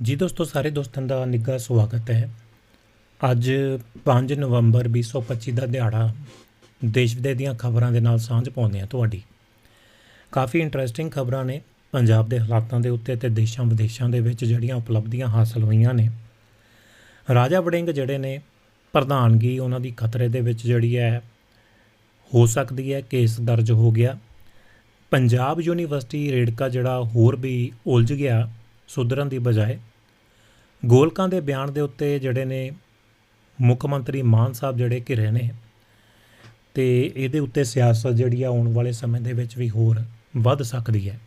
ਜੀ ਦੋਸਤੋ, ਸਾਰੇ ਦੋਸਤਾਂ ਦਾ ਨਿੱਘਾ ਸਵਾਗਤ ਹੈ। ਅੱਜ 5 ਨਵੰਬਰ 2025 ਦਾ ਦਿਹਾੜਾ ਦੇਸ਼ ਵਿਦੇਸ਼ ਦੀਆਂ ਖਬਰਾਂ ਦੇ ਨਾਲ ਸਾਂਝ ਪਾਉਂਦੇ ਹਾਂ ਤੁਹਾਡੀ। ਕਾਫੀ ਇੰਟਰਸਟਿੰਗ ਖਬਰਾਂ ਨੇ ਪੰਜਾਬ ਦੇ ਹਾਲਾਤਾਂ ਦੇ ਉੱਤੇ ਤੇ ਦੇਸ਼ਾਂ ਵਿਦੇਸ਼ਾਂ ਦੇ ਵਿੱਚ ਜਿਹੜੀਆਂ ਉਪਲਬਧੀਆਂ ਹਾਸਲ ਹੋਈਆਂ ਨੇ। ਰਾਜਾ ਵੜਿੰਗ ਜਿਹੜੇ ਨੇ, ਪ੍ਰਧਾਨਗੀ ਉਹਨਾਂ ਦੀ ਖਤਰੇ ਦੇ ਵਿੱਚ ਜਿਹੜੀ ਹੈ, ਹੋ ਸਕਦੀ ਹੈ ਕੇਸ ਦਰਜ ਹੋ ਗਿਆ। ਪੰਜਾਬ ਯੂਨੀਵਰਸਿਟੀ ਰੇੜਕਾ ਜਿਹੜਾ ਹੋਰ ਵੀ ਉਲਝ ਗਿਆ। ਸੁਧਰਨ ਦੀ ਬਜਾਏ ਗੋਲਕਾਂ ਦੇ ਬਿਆਨ ਦੇ ਉੱਤੇ ਜਿਹੜੇ ਨੇ ਮੁੱਖ ਮੰਤਰੀ ਮਾਨ ਸਾਹਿਬ ਜਿਹੜੇ ਘਿਰੇ ਨੇ ਤੇ ਇਹਦੇ ਉੱਤੇ ਸਿਆਸਤ ਜਿਹੜੀ ਆ ਆਉਣ ਵਾਲੇ ਸਮੇਂ ਦੇ ਵਿੱਚ ਵੀ ਹੋਰ ਵੱਧ ਸਕਦੀ ਹੈ।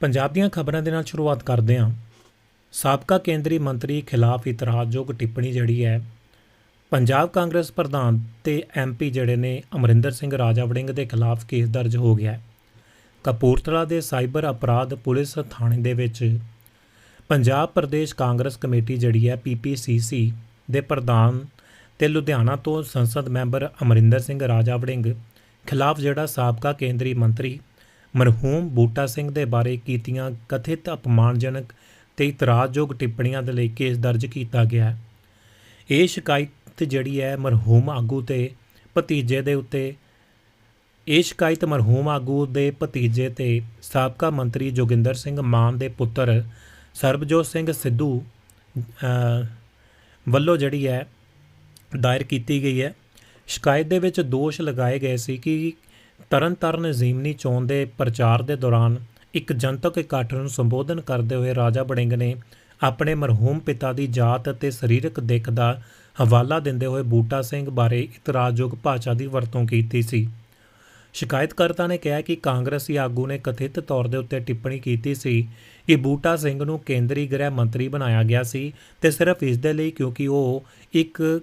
ਪੰਜਾਬ ਦੀਆਂ ਖਬਰਾਂ ਦੇ ਨਾਲ ਸ਼ੁਰੂਆਤ ਕਰਦੇ ਹਾਂ। ਸਾਬਕਾ ਕੇਂਦਰੀ ਮੰਤਰੀ ਖਿਲਾਫ ਇਤਰਾਜ਼ਯੋਗ ਟਿੱਪਣੀ ਜਿਹੜੀ ਹੈ, ਪੰਜਾਬ ਕਾਂਗਰਸ ਪ੍ਰਧਾਨ ਤੇ ਐਮਪੀ ਜਿਹੜੇ ਨੇ ਅਮਰਿੰਦਰ ਸਿੰਘ ਰਾਜਾ ਵੜਿੰਗ ਦੇ ਖਿਲਾਫ ਕੇਸ ਦਰਜ ਹੋ ਗਿਆ ਹੈ। ਕਪੂਰਥਲਾ ਦੇ ਸਾਈਬਰ ਅਪਰਾਧ ਪੁਲਿਸ ਥਾਣੇ ਦੇ ਵਿੱਚ ਪੰਜਾਬ ਪ੍ਰਦੇਸ਼ ਕਾਂਗਰਸ ਕਮੇਟੀ ਜਿਹੜੀ ਹੈ ਪੀਪੀਸੀਸੀ ਦੇ ਪ੍ਰਧਾਨ ਤੇ ਲੁਧਿਆਣਾ ਤੋਂ ਸੰਸਦ ਮੈਂਬਰ ਅਮਰਿੰਦਰ ਸਿੰਘ ਰਾਜਾ ਵੜਿੰਗ ਖਿਲਾਫ ਜਿਹੜਾ ਸਾਬਕਾ ਕੇਂਦਰੀ ਮੰਤਰੀ ਮਰਹੂਮ ਬੂਟਾ ਸਿੰਘ ਦੇ ਬਾਰੇ ਕੀਤੀਆਂ ਕਥਿਤ ਅਪਮਾਨਜਨਕ ਤੇ ਇਤਰਾਜ਼ਯੋਗ ਟਿੱਪਣੀਆਂ ਦੇ ਲਈ ਕੇਸ ਦਰਜ ਕੀਤਾ ਗਿਆ ਹੈ। ਇਹ ਸ਼ਿਕਾਇਤ ਜਿਹੜੀ ਹੈ ਮਰਹੂਮ ਆਗੂ ਤੇ ਭਤੀਜੇ ਦੇ ਉੱਤੇ ਇਹ ਸ਼ਿਕਾਇਤ ਮਰਹੂਮ ਆਗੂ ਦੇ ਭਤੀਜੇ ਤੇ ਸਾਬਕਾ ਮੰਤਰੀ ਜੋਗਿੰਦਰ ਸਿੰਘ ਮਾਨ ਦੇ ਪੁੱਤਰ ਸਰਬਜੋਤ ਸਿੰਘ ਸਿੱਧੂ ਵੱਲੋਂ ਜਿਹੜੀ ਹੈ, ਦਾਇਰ ਕੀਤੀ ਗਈ ਹੈ। ਸ਼ਿਕਾਇਤ ਦੇ ਵਿੱਚ ਦੋਸ਼ ਲਗਾਏ ਗਏ ਸੀ ਕਿ ਤਰਨਤਾਰਨ ਜ਼ੀਮਨੀ ਚੋਣ ਦੇ ਪ੍ਰਚਾਰ ਦੇ ਦੌਰਾਨ ਇੱਕ ਜਨਤਕ ਇਕੱਠ ਨੂੰ ਸੰਬੋਧਨ ਕਰਦੇ ਹੋਏ ਰਾਜਾ ਬੜਿੰਗ ਨੇ ਆਪਣੇ ਮਰਹੂਮ ਪਿਤਾ ਦੀ ਜਾਤ ਅਤੇ ਸਰੀਰਕ ਦਿੱਖ ਦਾ ਹਵਾਲਾ ਦਿੰਦੇ ਹੋਏ ਬੂਟਾ ਸਿੰਘ ਬਾਰੇ ਇਤਰਾਜ਼ਯੋਗ ਭਾਸ਼ਾ ਦੀ ਵਰਤੋਂ ਕੀਤੀ ਸੀ। ਸ਼ਿਕਾਇਤਕਰਤਾ ਨੇ ਕਿਹਾ ਕਿ ਕਾਂਗਰਸੀ ਆਗੂ ਨੇ ਕਥਿਤ ਤੌਰ ਦੇ ਉੱਤੇ ਟਿੱਪਣੀ ਕੀਤੀ ਸੀ ਕਿ ਬੂਟਾ ਸਿੰਘ ਨੂੰ ਕੇਂਦਰੀ ਗ੍ਰਹਿ ਮੰਤਰੀ ਬਣਾਇਆ ਗਿਆ ਸੀ ਤੇ ਸਿਰਫ ਇਸ ਦੇ ਲਈ ਕਿਉਂਕਿ ਉਹ ਇੱਕ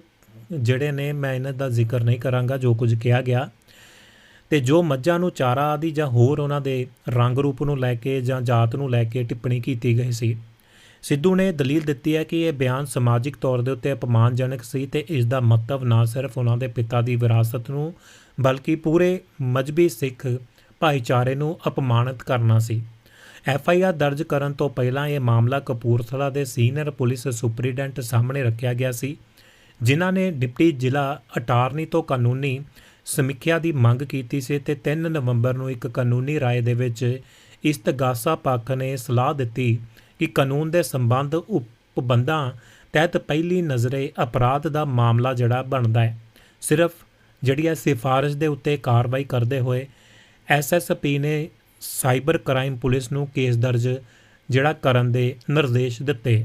ਜਿਹੜੇ ਨੇ, ਮੈਂ ਇਹਨਾਂ ਦਾ ਜ਼ਿਕਰ ਨਹੀਂ ਕਰਾਂਗਾ, ਜੋ ਕੁਝ ਕਿਹਾ ਗਿਆ। ਤੇ ਜੋ ਮੱਝਾਂ ਨੂੰ ਚਾਰਾ ਆਦਿ ਜਾਂ ਹੋਰ ਉਹਨਾਂ ਦੇ ਰੰਗ ਰੂਪ ਨੂੰ ਲੈ ਕੇ ਜਾਂ ਜਾਤ ਨੂੰ ਲੈ ਕੇ ਟਿੱਪਣੀ ਕੀਤੀ ਗਈ ਸੀ। ਸਿੱਧੂ ਨੇ ਦਲੀਲ ਦਿੱਤੀ ਹੈ ਕਿ ਇਹ ਬਿਆਨ ਸਮਾਜਿਕ ਤੌਰ ਦੇ ਉੱਤੇ ਅਪਮਾਨਜਨਕ ਸੀ ਤੇ ਇਸ ਦਾ ਮਤਲਬ ਨਾ ਸਿਰਫ ਉਹਨਾਂ ਦੇ ਪਿਤਾ ਦੀ ਵਿਰਾਸਤ ਨੂੰ ਬਲਕਿ ਪੂਰੇ ਮਜਬੀ ਸਿੱਖ ਭਾਈਚਾਰੇ ਨੂੰ ਅਪਮਾਨਿਤ ਕਰਨਾ ਸੀ। ਐਫ ਆਈ ਆਰ ਦਰਜ ਕਰਨ ਤੋਂ ਪਹਿਲਾਂ ਇਹ ਮਾਮਲਾ ਕਪੂਰਥਲਾ ਦੇ ਸੀਨੀਅਰ ਪੁਲਿਸ ਸੁਪਰੀਡੈਂਟ ਸਾਹਮਣੇ ਰੱਖਿਆ ਗਿਆ ਸੀ, ਜਿਨ੍ਹਾਂ ਨੇ ਡਿਪਟੀ ਜ਼ਿਲ੍ਹਾ ਅਟਾਰਨੀ ਤੋਂ ਕਾਨੂੰਨੀ ਸਮੀਖਿਆ ਦੀ ਮੰਗ ਕੀਤੀ ਸੀ ਤੇ 3 ਨਵੰਬਰ ਨੂੰ ਇੱਕ ਕਾਨੂੰਨੀ ਰਾਏ ਦੇ ਵਿੱਚ ਇਸਤਗਾਸਾ ਪੱਖ ਨੇ ਸਲਾਹ ਦਿੱਤੀ ਕਿ ਕਾਨੂੰਨ ਦੇ ਸੰਬੰਧ ਉਪਬੰਧਾਂ ਤਹਿਤ ਪਹਿਲੀ ਨਜ਼ਰੇ ਅਪਰਾਧ ਦਾ ਮਾਮਲਾ ਜਿਹੜਾ ਬਣਦਾ ਹੈ, ਸਿਰਫ ਜਿਹੜੀ ਹੈ ਸਿਫਾਰਿਸ਼ ਦੇ ਉੱਤੇ ਕਾਰਵਾਈ ਕਰਦੇ ਹੋਏ ਐਸਐਸਪੀ ਨੇ ਸਾਈਬਰ ਕ੍ਰਾਈਮ ਪੁਲਿਸ ਨੂੰ ਕੇਸ ਦਰਜ ਜਿਹੜਾ ਕਰਨ ਦੇ ਨਿਰਦੇਸ਼ ਦਿੱਤੇ।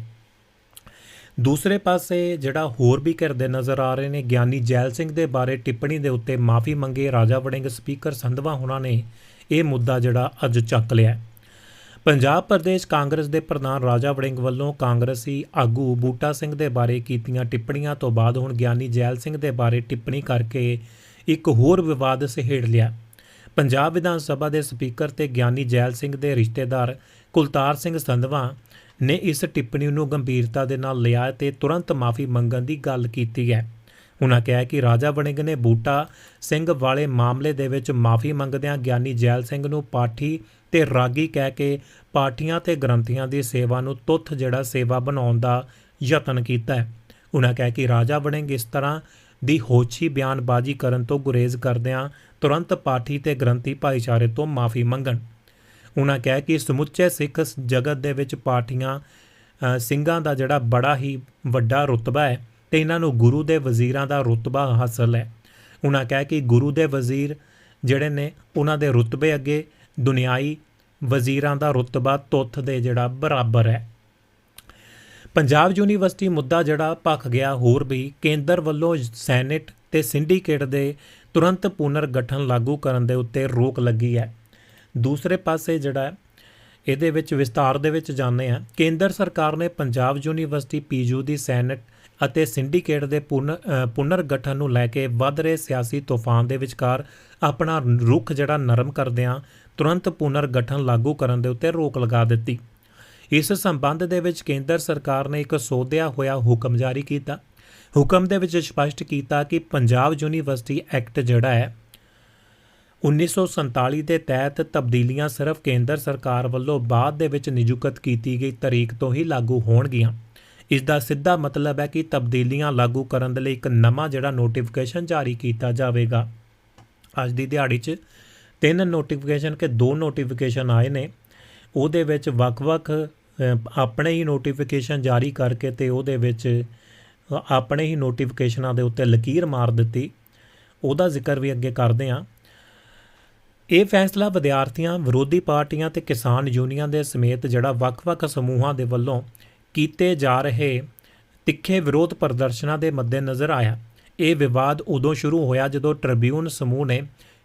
ਦੂਸਰੇ ਪਾਸੇ ਜਿਹੜਾ ਹੋਰ ਵੀ ਕਰਦੇ ਨਜ਼ਰ ਆ ਰਹੇ ਨੇ, ਗਿਆਨੀ ਜੈਲ ਸਿੰਘ ਦੇ ਬਾਰੇ ਟਿੱਪਣੀ ਦੇ ਉੱਤੇ ਮਾਫੀ ਮੰਗੇ ਰਾਜਾ ਵੜਿੰਗ ਸਪੀਕਰ ਸੰਧਵਾ ਹੁਣਾਂ ਨੇ, ਇਹ ਮੁੱਦਾ ਜਿਹੜਾ ਅੱਜ ਚੱਕ ਲਿਆ। ਪੰਜਾਬ ਪ੍ਰਦੇਸ਼ ਕਾਂਗਰਸ ਦੇ ਪ੍ਰਧਾਨ ਰਾਜਾ ਵੜਿੰਗ ਵੱਲੋਂ ਕਾਂਗਰਸੀ ਆਗੂ ਬੂਟਾ ਸਿੰਘ ਦੇ ਬਾਰੇ ਕੀਤੀਆਂ ਟਿੱਪਣੀਆਂ ਤੋਂ ਬਾਅਦ ਹੁਣ ਗਿਆਨੀ ਜੈਲ ਸਿੰਘ ਦੇ ਬਾਰੇ ਟਿੱਪਣੀ ਕਰਕੇ ਇੱਕ ਹੋਰ ਵਿਵਾਦ ਸਹੇੜ ਲਿਆ। ਪੰਜਾਬ ਵਿਧਾਨ ਸਭਾ ਦੇ ਸਪੀਕਰ ਤੇ ਗਿਆਨੀ ਜੈਲ ਸਿੰਘ ਦੇ ਰਿਸ਼ਤੇਦਾਰ ਕੁਲਤਾਰ ਸਿੰਘ ਸੰਧਵਾ ਨੇ ਇਸ ਟਿੱਪਣੀ ਨੂੰ ਗੰਭੀਰਤਾ ਦੇ ਨਾਲ ਲਿਆ ਤੇ ਤੁਰੰਤ ਮਾਫੀ ਮੰਗਣ ਦੀ ਗੱਲ ਕੀਤੀ ਹੈ। ਉਹਨਾਂ ਕਿਹਾ ਕਿ ਰਾਜਾ ਵੜਿੰਗ ਨੇ ਬੂਟਾ ਸਿੰਘ ਵਾਲੇ ਮਾਮਲੇ ਦੇ ਵਿੱਚ ਮਾਫੀ ਮੰਗਦਿਆਂ ਗਿਆਨੀ ਜੈਲ ਸਿੰਘ ਨੂੰ ਪਾਠੀ ਤੇ ਰਾਗੀ ਕਹਿ ਕੇ ਪਾਠੀਆਂ ਤੇ ਗ੍ਰੰਥੀਆਂ ਦੀ ਸੇਵਾ ਨੂੰ ਤੁੱਥ ਜਿਹੜਾ ਸੇਵਾ ਬਣਾਉਣ ਦਾ ਯਤਨ ਕੀਤਾ ਹੈ। ਉਹਨਾਂ ਕਿਹਾ ਕਿ ਰਾਜਾ ਵੜਿੰਗ ਇਸ ਤਰ੍ਹਾਂ ਦੀ ਹੋਛੀ ਬਿਆਨਬਾਜ਼ੀ ਕਰਨ ਤੋਂ ਗੁਰੇਜ਼ ਕਰਦਿਆਂ ਤੁਰੰਤ ਪਾਠੀ ਤੇ ਗ੍ਰੰਥੀ ਭਾਈਚਾਰੇ ਤੋਂ ਮਾਫੀ ਮੰਗਣ। ਉਹਨਾਂ ਕਿਹਾ ਕਿ ਸਮੁੱਚੇ ਸਿੱਖ ਜਗਤ ਦੇ ਵਿੱਚ ਪਾਠੀਆਂ ਸਿੰਘਾਂ ਦਾ ਜਿਹੜਾ ਬੜਾ ਹੀ ਵੱਡਾ ਰੁਤਬਾ ਹੈ ਤੇ ਇਹਨਾਂ ਨੂੰ ਗੁਰੂ ਦੇ ਵਜ਼ੀਰਾਂ ਦਾ ਰੁਤਬਾ ਹਾਸਲ ਹੈ। ਉਹਨਾਂ ਕਿਹਾ ਕਿ ਗੁਰੂ ਦੇ ਵਜ਼ੀਰ ਜਿਹੜੇ ਨੇ, ਉਹਨਾਂ ਦੇ ਰੁਤਬੇ ਅੱਗੇ ਦੁਨਿਆਈ ਵਜ਼ੀਰਾਂ ਦਾ ਰੁਤਬਾ ਤੁੱਥ ਦੇ ਜਿਹੜਾ ਬਰਾਬਰ ਹੈ। ਪੰਜਾਬ ਯੂਨੀਵਰਸਿਟੀ ਮੁੱਦਾ ਜਿਹੜਾ ਭਖ ਗਿਆ ਹੋਰ ਵੀ ਕੇਂਦਰ ਵੱਲੋਂ ਸੈਨੇਟ ਤੇ ਸਿੰਡੀਕੇਟ ਦੇ ਤੁਰੰਤ ਪੁਨਰ ਗਠਨ ਲਾਗੂ ਕਰਨ ਦੇ ਉੱਤੇ ਰੋਕ ਲੱਗੀ ਹੈ। ਦੂਸਰੇ ਪਾਸੇ ਜਿਹੜਾ ਇਹਦੇ ਵਿੱਚ ਵਿਸਤਾਰ ਦੇ ਵਿੱਚ ਜਾਣਦੇ ਆ ਕੇਂਦਰ ਸਰਕਾਰ ਨੇ ਪੰਜਾਬ ਯੂਨੀਵਰਸਿਟੀ ਪੀਯੂ ਦੀ ਸੈਨੇਟ ਅਤੇ ਸਿੰਡੀਕੇਟ ਦੇ ਪੁਨ- ਅ, ਪੁਨਰ ਗਠਨ ਨੂੰ ਲੈ ਕੇ ਵੱਧ ਰਹੇ ਸਿਆਸੀ ਤੂਫਾਨ ਦੇ ਵਿਚਕਾਰ ਆਪਣਾ ਰੁਖ ਜਿਹੜਾ ਨਰਮ ਕਰਦਿਆਂ ਤੁਰੰਤ ਪੁਨਰ ਗਠਨ ਲਾਗੂ ਕਰਨ ਦੇ ਉੱਤੇ ਰੋਕ ਲਗਾ ਦਿੱਤੀ। ਇਸ ਸੰਬੰਧ ਦੇ ਵਿੱਚ ਕੇਂਦਰ ਸਰਕਾਰ ਨੇ ਇੱਕ ਸੋਧਿਆ ਹੋਇਆ ਹੁਕਮ ਜਾਰੀ ਕੀਤਾ। ਹੁਕਮ ਦੇ ਵਿੱਚ ਸਪਸ਼ਟ ਕੀਤਾ ਕਿ ਪੰਜਾਬ ਯੂਨੀਵਰਸਿਟੀ ਐਕਟ ਜਿਹੜਾ ਹੈ 1947 ਦੇ ਤਹਿਤ ਤਬਦੀਲੀਆਂ ਸਿਰਫ ਕੇਂਦਰ ਸਰਕਾਰ ਵੱਲੋਂ ਬਾਅਦ ਦੇ ਵਿੱਚ ਨਿਯੁਕਤ ਕੀਤੀ ਗਈ ਤਰੀਕ ਤੋਂ ਹੀ ਲਾਗੂ ਹੋਣਗੀਆਂ। ਇਸ ਦਾ ਸਿੱਧਾ ਮਤਲਬ ਹੈ ਕਿ ਤਬਦੀਲੀਆਂ ਲਾਗੂ ਕਰਨ ਦੇ ਲਈ ਇੱਕ ਨਵਾਂ ਜਿਹੜਾ ਨੋਟੀਫਿਕੇਸ਼ਨ ਜਾਰੀ ਕੀਤਾ ਜਾਵੇਗਾ। ਅੱਜ ਦੀ ਦਿਹਾੜੀ 'ਚ ਤਿੰਨ ਨੋਟੀਫਿਕੇਸ਼ਨ ਕਿ ਦੋ ਨੋਟੀਫਿਕੇਸ਼ਨ ਆਏ ਨੇ। ਉਹਦੇ ਵਿੱਚ ਵੱਖ-ਵੱਖ ਆਪਣੇ ਹੀ ਨੋਟੀਫਿਕੇਸ਼ਨ ਜਾਰੀ ਕਰਕੇ ਤੇ ਉਹਦੇ ਵਿੱਚ ਆਪਣੇ ਹੀ ਨੋਟੀਫਿਕੇਸ਼ਨਾਂ ਦੇ ਉੱਤੇ ਲਕੀਰ ਮਾਰ ਦਿੱਤੀ। ਉਹਦਾ ਜ਼ਿਕਰ ਵੀ ਅੱਗੇ ਕਰਦੇ ਹਾਂ। ਇਹ ਫੈਸਲਾ ਵਿਦਿਆਰਥੀਆਂ, ਵਿਰੋਧੀ ਪਾਰਟੀਆਂ ਤੇ ਕਿਸਾਨ ਯੂਨੀਅਨ ਦੇ ਸਮੇਤ ਜਿਹੜਾ ਵੱਖ-ਵੱਖ ਸਮੂਹਾਂ ਦੇ ਵੱਲੋਂ ਕੀਤੇ ਜਾ ਰਹੇ ਤਿੱਖੇ ਵਿਰੋਧ ਪ੍ਰਦਰਸ਼ਨਾਂ ਦੇ ਮੱਦੇਨਜ਼ਰ ਆਇਆ। ਇਹ ਵਿਵਾਦ ਉਦੋਂ ਸ਼ੁਰੂ ਹੋਇਆ ਜਦੋਂ ਟ੍ਰਿਬਿਊਨ ਸਮੂਹ ਨੇ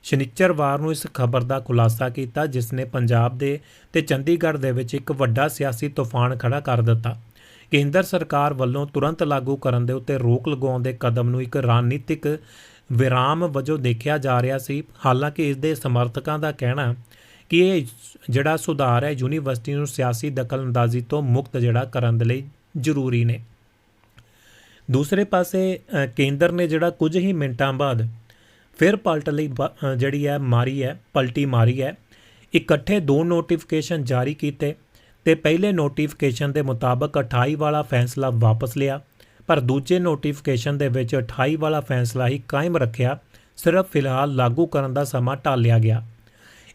ਸ਼ਨੀਚਰਵਾਰ ਨੂੰ ਇਸ ਖਬਰ ਦਾ ਖੁਲਾਸਾ ਕੀਤਾ, ਜਿਸ ਨੇ ਪੰਜਾਬ ਦੇ ਤੇ ਚੰਡੀਗੜ੍ਹ ਦੇ ਵਿੱਚ ਇੱਕ ਵੱਡਾ ਸਿਆਸੀ ਤੂਫਾਨ ਖੜਾ ਕਰ ਦਿੱਤਾ। ਕੇਂਦਰ ਸਰਕਾਰ ਵੱਲੋਂ ਤੁਰੰਤ ਲਾਗੂ ਕਰਨ ਦੇ ਉੱਤੇ ਰੋਕ ਲਗਾਉਣ ਦੇ ਕਦਮ ਨੂੰ ਇੱਕ ਰਣਨੀਤਿਕ ਵਿਰਾਮ ਵਜੋਂ ਦੇਖਿਆ ਜਾ ਰਿਹਾ ਸੀ। ਹਾਲਾਂਕਿ ਇਸ ਦੇ ਸਮਰਥਕਾਂ ਦਾ ਕਹਿਣਾ ਕਿ ਇਹ ਜਿਹੜਾ ਸੁਧਾਰ ਹੈ, ਯੂਨੀਵਰਸਿਟੀ ਨੂੰ ਸਿਆਸੀ ਦਖਲਅੰਦਾਜ਼ੀ ਤੋਂ ਮੁਕਤ ਜਿਹੜਾ ਕਰਨ ਦੇ ਲਈ ਜ਼ਰੂਰੀ ਨੇ। ਦੂਸਰੇ ਪਾਸੇ ਕੇਂਦਰ ਨੇ ਜਿਹੜਾ ਕੁਝ ਹੀ ਮਿੰਟਾਂ ਬਾਅਦ ਫਿਰ ਪਲਟ ਲਈ ਬ- ਜਿਹੜੀ ਹੈ, ਮਾਰੀ ਹੈ, ਪਲਟੀ ਮਾਰੀ ਹੈ। ਇਕੱਠੇ ਦੋ ਨੋਟੀਫਿਕੇਸ਼ਨ ਜਾਰੀ ਕੀਤੇ ਤੇ ਪਹਿਲੇ ਨੋਟੀਫਿਕੇਸ਼ਨ ਦੇ ਮੁਤਾਬਕ 28 ਵਾਲਾ ਫੈਸਲਾ ਵਾਪਸ ਲਿਆ, ਪਰ ਦੂਜੇ ਨੋਟੀਫਿਕੇਸ਼ਨ ਦੇ ਵਿੱਚ 28 ਵਾਲਾ ਫੈਸਲਾ ਹੀ ਕਾਇਮ ਰੱਖਿਆ, ਸਿਰਫ ਫਿਲਹਾਲ ਲਾਗੂ ਕਰਨ ਦਾ ਸਮਾਂ ਟਾਲਿਆ ਗਿਆ।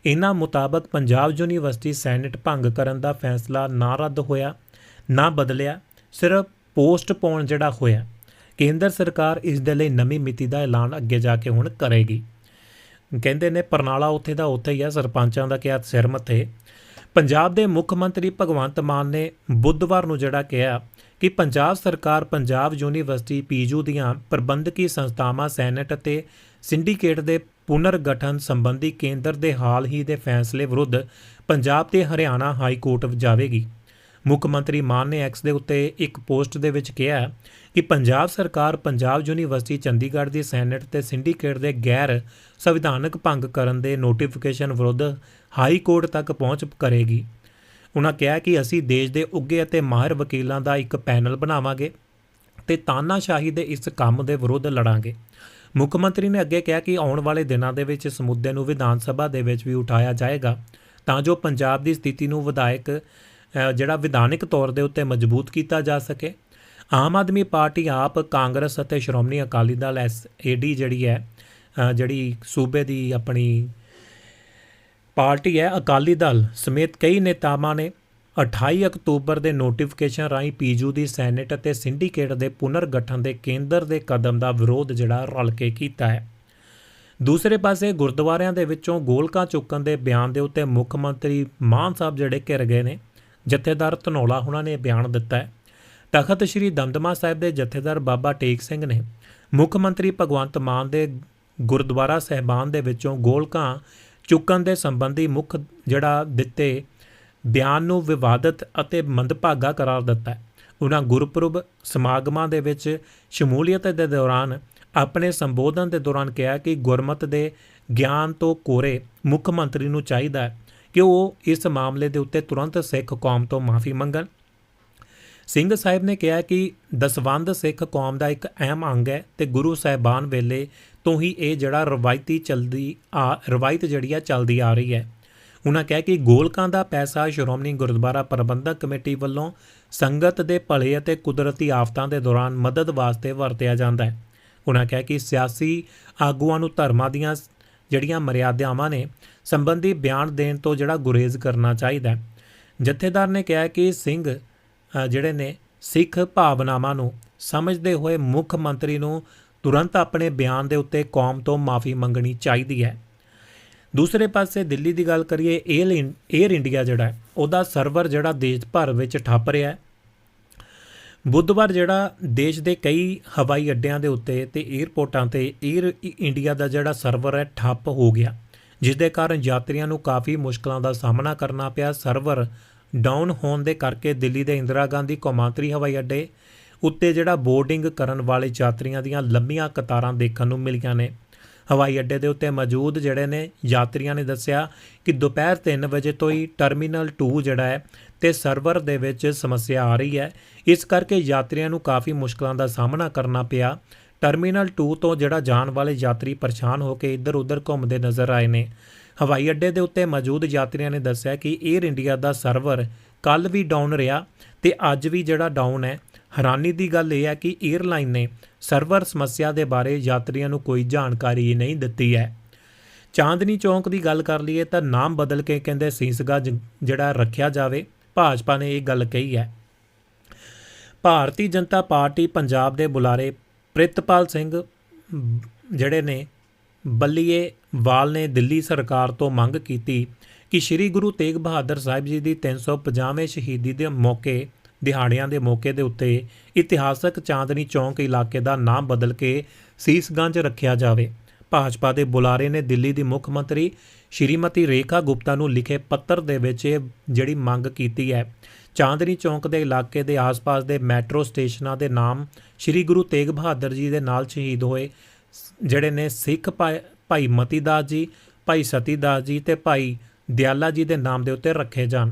ਇਹਨਾਂ ਮੁਤਾਬਕ ਪੰਜਾਬ ਯੂਨੀਵਰਸਿਟੀ ਸੈਨੇਟ ਭੰਗ ਕਰਨ ਦਾ ਫੈਸਲਾ ਨਾ ਰੱਦ ਹੋਇਆ, ਨਾ ਬਦਲਿਆ, ਸਿਰਫ ਪੋਸਟਪੋਨ ਜਿਹੜਾ ਹੋਇਆ। ਕੇਂਦਰ ਸਰਕਾਰ ਇਸ ਦੇ ਲਈ ਨਵੀਂ ਮਿਤੀ ਦਾ ਐਲਾਨ ਅੱਗੇ ਜਾ ਕੇ ਹੁਣ ਕਰੇਗੀ। ਕਹਿੰਦੇ ਨੇ, ਪਰਨਾਲਾ ਉੱਥੇ ਦਾ ਉੱਥੇ ਹੀ ਆ, ਸਰਪੰਚਾਂ ਦਾ ਕਿਹਾ ਸਿਰ ਮੱਥੇ। ਪੰਜਾਬ ਦੇ ਮੁੱਖ ਮੰਤਰੀ ਭਗਵੰਤ ਮਾਨ ਨੇ ਬੁੱਧਵਾਰ ਨੂੰ ਜਿਹੜਾ ਕਿਹਾ ਕਿ ਪੰਜਾਬ ਸਰਕਾਰ ਪੰਜਾਬ ਯੂਨੀਵਰਸਿਟੀ ਪੀਜੂ ਦੀਆਂ ਪ੍ਰਬੰਧਕੀ ਸੰਸਥਾਵਾਂ, ਸੈਨੇਟ ਅਤੇ ਸਿੰਡੀਕੇਟ ਦੇ ਪੁਨਰਗਠਨ ਸੰਬੰਧੀ ਕੇਂਦਰ ਦੇ ਹਾਲ ਹੀ ਦੇ ਫੈਸਲੇ ਵਿਰੁੱਧ ਪੰਜਾਬ ਤੇ ਹਰਿਆਣਾ ਹਾਈ ਕੋਰਟ ਜਾਵੇਗੀ। ਮੁੱਖ ਮੰਤਰੀ ਮਾਨ ਨੇ ਐਕਸ ਦੇ ਉੱਤੇ ਇੱਕ ਪੋਸਟ ਦੇ ਵਿੱਚ ਕਿਹਾ ਕਿ ਪੰਜਾਬ ਸਰਕਾਰ ਪੰਜਾਬ ਯੂਨੀਵਰਸਿਟੀ ਚੰਡੀਗੜ੍ਹ ਦੀ ਸੈਨੇਟ ਤੇ ਸਿੰਡੀਕੇਟ ਦੇ ਗੈਰ ਸੰਵਿਧਾਨਕ ਭੰਗ ਕਰਨ ਦੇ ਨੋਟੀਫਿਕੇਸ਼ਨ ਵਿਰੁੱਧ ਹਾਈ ਕੋਰਟ ਤੱਕ ਪਹੁੰਚ ਕਰੇਗੀ। ਉਹਨਾਂ ਕਿਹਾ ਕਿ ਅਸੀਂ ਦੇਸ਼ ਦੇ ਉੱਗੇ ਅਤੇ ਮਾਹਿਰ ਵਕੀਲਾਂ ਦਾ ਇੱਕ ਪੈਨਲ ਬਣਾਵਾਂਗੇ ਤੇ ਤਾਨਾਸ਼ਾਹੀ ਦੇ ਇਸ ਕੰਮ ਦੇ ਵਿਰੁੱਧ ਲੜਾਂਗੇ। ਮੁੱਖ ਮੰਤਰੀ ਨੇ ਅੱਗੇ ਕਿਹਾ ਕਿ ਆਉਣ ਵਾਲੇ ਦਿਨਾਂ ਦੇ ਵਿੱਚ ਇਸ ਮੁੱਦੇ ਨੂੰ ਵਿਧਾਨ ਸਭਾ ਦੇ ਵਿੱਚ ਵੀ ਉਠਾਇਆ ਜਾਏਗਾ ਤਾਂ ਜੋ ਪੰਜਾਬ ਦੀ ਸਥਿਤੀ ਨੂੰ ਵਿਧਾਇਕ ਜਿਹੜਾ ਵਿਧਾਨਿਕ ਤੌਰ ਦੇ ਉੱਤੇ ਮਜ਼ਬੂਤ ਕੀਤਾ ਜਾ ਸਕੇ। ਆਮ ਆਦਮੀ ਪਾਰਟੀ ਆਪ ਕਾਂਗਰਸ ਅਤੇ ਸ਼੍ਰੋਮਣੀ ਅਕਾਲੀ ਦਲ ਐਸ ਏਡੀ ਜਿਹੜੀ ਹੈ ਜਿਹੜੀ ਸੂਬੇ ਦੀ ਆਪਣੀ ਪਾਰਟੀ ਹੈ, ਅਕਾਲੀ ਦਲ ਸਮੇਤ ਕਈ ਨੇਤਾਵਾਂ ਨੇ 28 ਅਕਤੂਬਰ ਦੇ ਨੋਟੀਫਿਕੇਸ਼ਨ ਰਾਹੀਂ ਪੀਜੂ ਦੀ ਸੈਨੇਟ ਅਤੇ ਸਿੰਡੀਕੇਟ ਦੇ ਪੁਨਰਗਠਨ ਦੇ ਕੇਂਦਰ ਦੇ ਕਦਮ ਦਾ ਵਿਰੋਧ ਜਿਹੜਾ ਰਲ ਕੇ ਕੀਤਾ ਹੈ। ਦੂਸਰੇ ਪਾਸੇ ਗੁਰਦੁਆਰਿਆਂ ਦੇ ਵਿੱਚੋਂ ਗੋਲਕਾ ਚੁੱਕਣ ਦੇ ਬਿਆਨ ਦੇ ਉੱਤੇ ਮੁੱਖ ਮੰਤਰੀ ਮਾਨ ਸਾਹਿਬ ਜਿਹੜੇ ਘਿਰ ਗਏ ਨੇ, ਜਥੇਦਾਰ ਧਨੌਲਾ ਉਹਨਾਂ ਨੇ ਬਿਆਨ ਦਿੱਤਾ ਹੈ। ਤਖਤ ਸ੍ਰੀ ਦਮਦਮਾ ਸਾਹਿਬ ਦੇ ਜਥੇਦਾਰ ਬਾਬਾ ਟੇਕ ਸਿੰਘ ਨੇ ਮੁੱਖ ਮੰਤਰੀ ਭਗਵੰਤ ਮਾਨ ਦੇ ਗੁਰਦੁਆਰਾ ਸਹਿਬਾਨ ਦੇ ਵਿੱਚੋਂ ਗੋਲਕਾਂ ਚੁੱਕਣ ਦੇ ਸੰਬੰਧੀ ਮੁੱਖ ਜਿਹੜਾ ਦਿੱਤੇ ਬਿਆਨ ਨੂੰ ਵਿਵਾਦਤ ਅਤੇ ਮੰਦਭਾਗਾ ਕਰਾਰ ਦਿੱਤਾ ਉਹਨਾਂ ਗੁਰਪੁਰਬ ਸਮਾਗਮਾਂ ਦੇ ਵਿੱਚ ਸ਼ਮੂਲੀਅਤ ਦੇ ਦੌਰਾਨ ਆਪਣੇ ਸੰਬੋਧਨ ਦੇ ਦੌਰਾਨ ਕਿਹਾ ਕਿ ਗੁਰਮਤ ਦੇ ਗਿਆਨ ਤੋਂ ਕੋਰੇ ਮੁੱਖ ਮੰਤਰੀ ਨੂੰ ਚਾਹੀਦਾ ਹੈ ਕਿ ਉਹ ਇਸ ਮਾਮਲੇ ਦੇ ਉੱਤੇ ਤੁਰੰਤ ਸਿੱਖ ਕੌਮ ਤੋਂ ਮਾਫੀ ਮੰਗਣ। ਸਿੰਘ ਸਾਹਿਬ ਨੇ ਕਿਹਾ ਕਿ ਦਸਵੰਧ ਸਿੱਖ ਕੌਮ ਦਾ ਇੱਕ ਅਹਿਮ ਅੰਗ ਹੈ ਤੇ ਗੁਰੂ ਸਾਹਿਬਾਨ ਵੇਲੇ ਤੋਂ ਹੀ ਇਹ ਜਿਹੜਾ ਰਵਾਇਤੀ ਚਲਦੀ ਆ, ਰਵਾਇਤ ਜਿਹੜੀ ਆ ਚੱਲਦੀ ਆ ਰਹੀ ਹੈ। ਉਹਨਾਂ ਕਿਹਾ ਕਿ ਗੋਲਕਾਂ ਦਾ ਪੈਸਾ ਸ਼੍ਰੋਮਣੀ ਗੁਰਦੁਆਰਾ ਪ੍ਰਬੰਧਕ ਕਮੇਟੀ ਵੱਲੋਂ ਸੰਗਤ ਦੇ ਭਲੇ ਅਤੇ ਕੁਦਰਤੀ ਆਫਤਾਂ ਦੇ ਦੌਰਾਨ ਮਦਦ ਵਾਸਤੇ ਵਰਤਿਆ ਜਾਂਦਾ ਹੈ। ਉਹਨਾਂ ਕਿਹਾ ਕਿ ਸਿਆਸੀ ਆਗੂਆਂ ਨੂੰ ਧਰਮਾਂ ਦੀਆਂ ਜਿਹੜੀਆਂ ਮਰਿਆਦਾਵਾਂ ਨੇ, ਸੰਬੰਧੀ ਬਿਆਨ ਦੇਣ ਤੋਂ ਜਿਹੜਾ ਗੁਰੇਜ਼ ਕਰਨਾ ਚਾਹੀਦਾ ਹੈ। ਜਥੇਦਾਰ ਨੇ ਕਿਹਾ ਕਿ ਸਿੰਘ ਜਿਹੜੇ ਨੇ ਸਿੱਖ ਭਾਵਨਾਵਾਂ ਨੂੰ ਸਮਝਦੇ ਹੋਏ ਮੁੱਖ ਮੰਤਰੀ ਨੂੰ ਤੁਰੰਤ ਆਪਣੇ ਬਿਆਨ ਦੇ ਉੱਤੇ ਕੌਮ ਤੋਂ ਮਾਫੀ ਮੰਗਣੀ ਚਾਹੀਦੀ ਹੈ। ਦੂਸਰੇ ਪਾਸੇ ਦਿੱਲੀ ਦੀ ਗੱਲ ਕਰੀਏ ਏਅਰ ਇੰ- ਏਅਰ ਇੰਡੀਆ ਜਿਹੜਾ ਹੈ, ਉਹਦਾ ਸਰਵਰ ਜਿਹੜਾ ਦੇਸ਼ ਭਰ ਵਿੱਚ ਠੱਪ ਰਿਹਾ ਹੈ। ਬੁੱਧਵਾਰ ਜਿਹੜਾ ਦੇਸ਼ ਦੇ ਕਈ ਹਵਾਈ ਅੱਡਿਆਂ ਦੇ ਉੱਤੇ ਤੇ 에ਅਰਪੋਰਟਾਂ ਤੇ ਏਅਰ ਇੰਡੀਆ ਦਾ ਜਿਹੜਾ ਸਰਵਰ ਹੈ, ਠੱਪ ਹੋ ਗਿਆ ਜਿਸ ਦੇ ਕਾਰਨ ਯਾਤਰੀਆਂ ਨੂੰ ਕਾਫੀ ਮੁਸ਼ਕਲਾਂ ਦਾ ਸਾਹਮਣਾ ਕਰਨਾ ਪਿਆ। ਸਰਵਰ ਡਾਊਨ ਹੋਣ ਦੇ ਕਰਕੇ ਦਿੱਲੀ ਦੇ ਇੰਦਰਾ ਗਾਂਧੀ ਕੌਮਾਂਤਰੀ ਹਵਾਈ ਅੱਡੇ ਉੱਤੇ ਜਿਹੜਾ ਬੋਰਡਿੰਗ ਕਰਨ ਵਾਲੇ ਯਾਤਰੀਆਂ ਦੀਆਂ ਲੰਮੀਆਂ ਕਤਾਰਾਂ ਦੇਖਣ ਨੂੰ ਮਿਲੀਆਂ ਨੇ। ਹਵਾਈ ਅੱਡੇ ਦੇ ਉੱਤੇ ਮੌਜੂਦ ਜਿਹੜੇ ਨੇ ਯਾਤਰੀਆਂ ਨੇ ਦੱਸਿਆ ਕਿ ਦੁਪਹਿਰ 3 ਵਜੇ ਤੋਂ ਹੀ ਟਰਮੀਨਲ 2 ਜਿਹੜਾ ਹੈ ਤੇ ਸਰਵਰ ਦੇ ਵਿੱਚ ਸਮੱਸਿਆ ਆ ਰਹੀ ਹੈ। ਇਸ ਕਰਕੇ ਯਾਤਰੀਆਂ ਨੂੰ ਕਾਫੀ ਮੁਸ਼ਕਲਾਂ ਦਾ ਸਾਹਮਣਾ ਕਰਨਾ ਪਿਆ। ਟਰਮੀਨਲ 2 ਤੋਂ ਜਿਹੜਾ ਜਾਣ ਵਾਲੇ ਯਾਤਰੀ ਪਰੇਸ਼ਾਨ ਹੋ ਕੇ ਇੱਧਰ ਉੱਧਰ ਘੁੰਮਦੇ ਨਜ਼ਰ ਆਏ ਨੇ। ਹਵਾਈ ਅੱਡੇ ਦੇ ਉੱਤੇ ਮੌਜੂਦ ਯਾਤਰੀਆਂ ਨੇ ਦੱਸਿਆ ਕਿ 에ਅਰ ਇੰਡੀਆ ਦਾ ਸਰਵਰ ਕੱਲ ਵੀ ਡਾਊਨ ਰਿਹਾ ਤੇ ਅੱਜ ਵੀ ਜਿਹੜਾ ਡਾਊਨ ਹੈ, ਹੈਰਾਨੀ ਦੀ ਗੱਲ ਇਹ ਹੈ ਕਿ 에ਅਰਲਾਈਨ ਨੇ ਸਰਵਰ ਸਮੱਸਿਆ ਦੇ ਬਾਰੇ ਯਾਤਰੀਆਂ ਨੂੰ ਕੋਈ ਜਾਣਕਾਰੀ ਨਹੀਂ ਦਿੱਤੀ ਹੈ। ਚਾਂਦਨੀ ਚੌਂਕ ਦੀ ਗੱਲ ਕਰ ਲਈਏ ਤਾਂ ਨਾਮ ਬਦਲ ਕੇ ਕਹਿੰਦੇ ਸੀਸਗਾ ਜਿਹੜਾ ਰੱਖਿਆ ਜਾਵੇ, ਭਾਜਪਾ ਨੇ ਇਹ ਗੱਲ ਕਹੀ ਹੈ। ਭਾਰਤੀ ਜਨਤਾ ਪਾਰਟੀ ਪੰਜਾਬ ਦੇ ਬੁਲਾਰੇ ਪ੍ਰਿਤਪਾਲ ਸਿੰਘ ਜਿਹੜੇ ਨੇ ਬੱਲੀਏ ਵਾਲ ਨੇ ਦਿੱਲੀ ਸਰਕਾਰ ਤੋਂ ਮੰਗ ਕੀਤੀ ਕਿ ਸ੍ਰੀ ਗੁਰੂ ਤੇਗ ਬਹਾਦਰ ਸਾਹਿਬ ਜੀ ਦੀ 350ਵੇਂ ਸ਼ਹੀਦੀ ਦੇ ਮੌਕੇ, ਦਿਹਾੜਿਆਂ ਦੇ ਮੌਕੇ ਦੇ ਉੱਤੇ ਇਤਿਹਾਸਕ ਚਾਂਦਨੀ ਚੌਂਕ ਇਲਾਕੇ ਦਾ ਨਾਮ ਬਦਲ ਕੇ ਸੀਸਗੰਜ ਰੱਖਿਆ ਜਾਵੇ। ਭਾਜਪਾ ਦੇ ਬੁਲਾਰੇ ਨੇ ਦਿੱਲੀ ਦੀ ਮੁੱਖ ਮੰਤਰੀ ਸ਼੍ਰੀਮਤੀ ਰੇਖਾ ਗੁਪਤਾ ਨੂੰ ਲਿਖੇ ਪੱਤਰ ਦੇ ਵਿੱਚ ਜਿਹੜੀ ਮੰਗ ਕੀਤੀ ਹੈ, ਚਾਂਦਨੀ ਚੌਂਕ ਦੇ ਇਲਾਕੇ ਦੇ ਆਸ-ਪਾਸ ਦੇ ਮੈਟਰੋ ਸਟੇਸ਼ਨਾਂ ਦੇ ਨਾਮ ਸ੍ਰੀ ਗੁਰੂ ਤੇਗ ਬਹਾਦਰ ਜੀ ਦੇ ਨਾਲ ਸ਼ਹੀਦ ਹੋਏ ਜਿਹੜੇ ਨੇ ਸਿੱਖ ਭਾਈ ਭਾਈ ਮਤੀ ਦਾਸ ਜੀ, ਭਾਈ ਸਤੀ ਦਾਸ ਜੀ ਤੇ ਭਾਈ ਦਿਆਲਾ ਜੀ ਦੇ ਨਾਮ ਦੇ ਉੱਤੇ ਰੱਖੇ ਜਾਣ।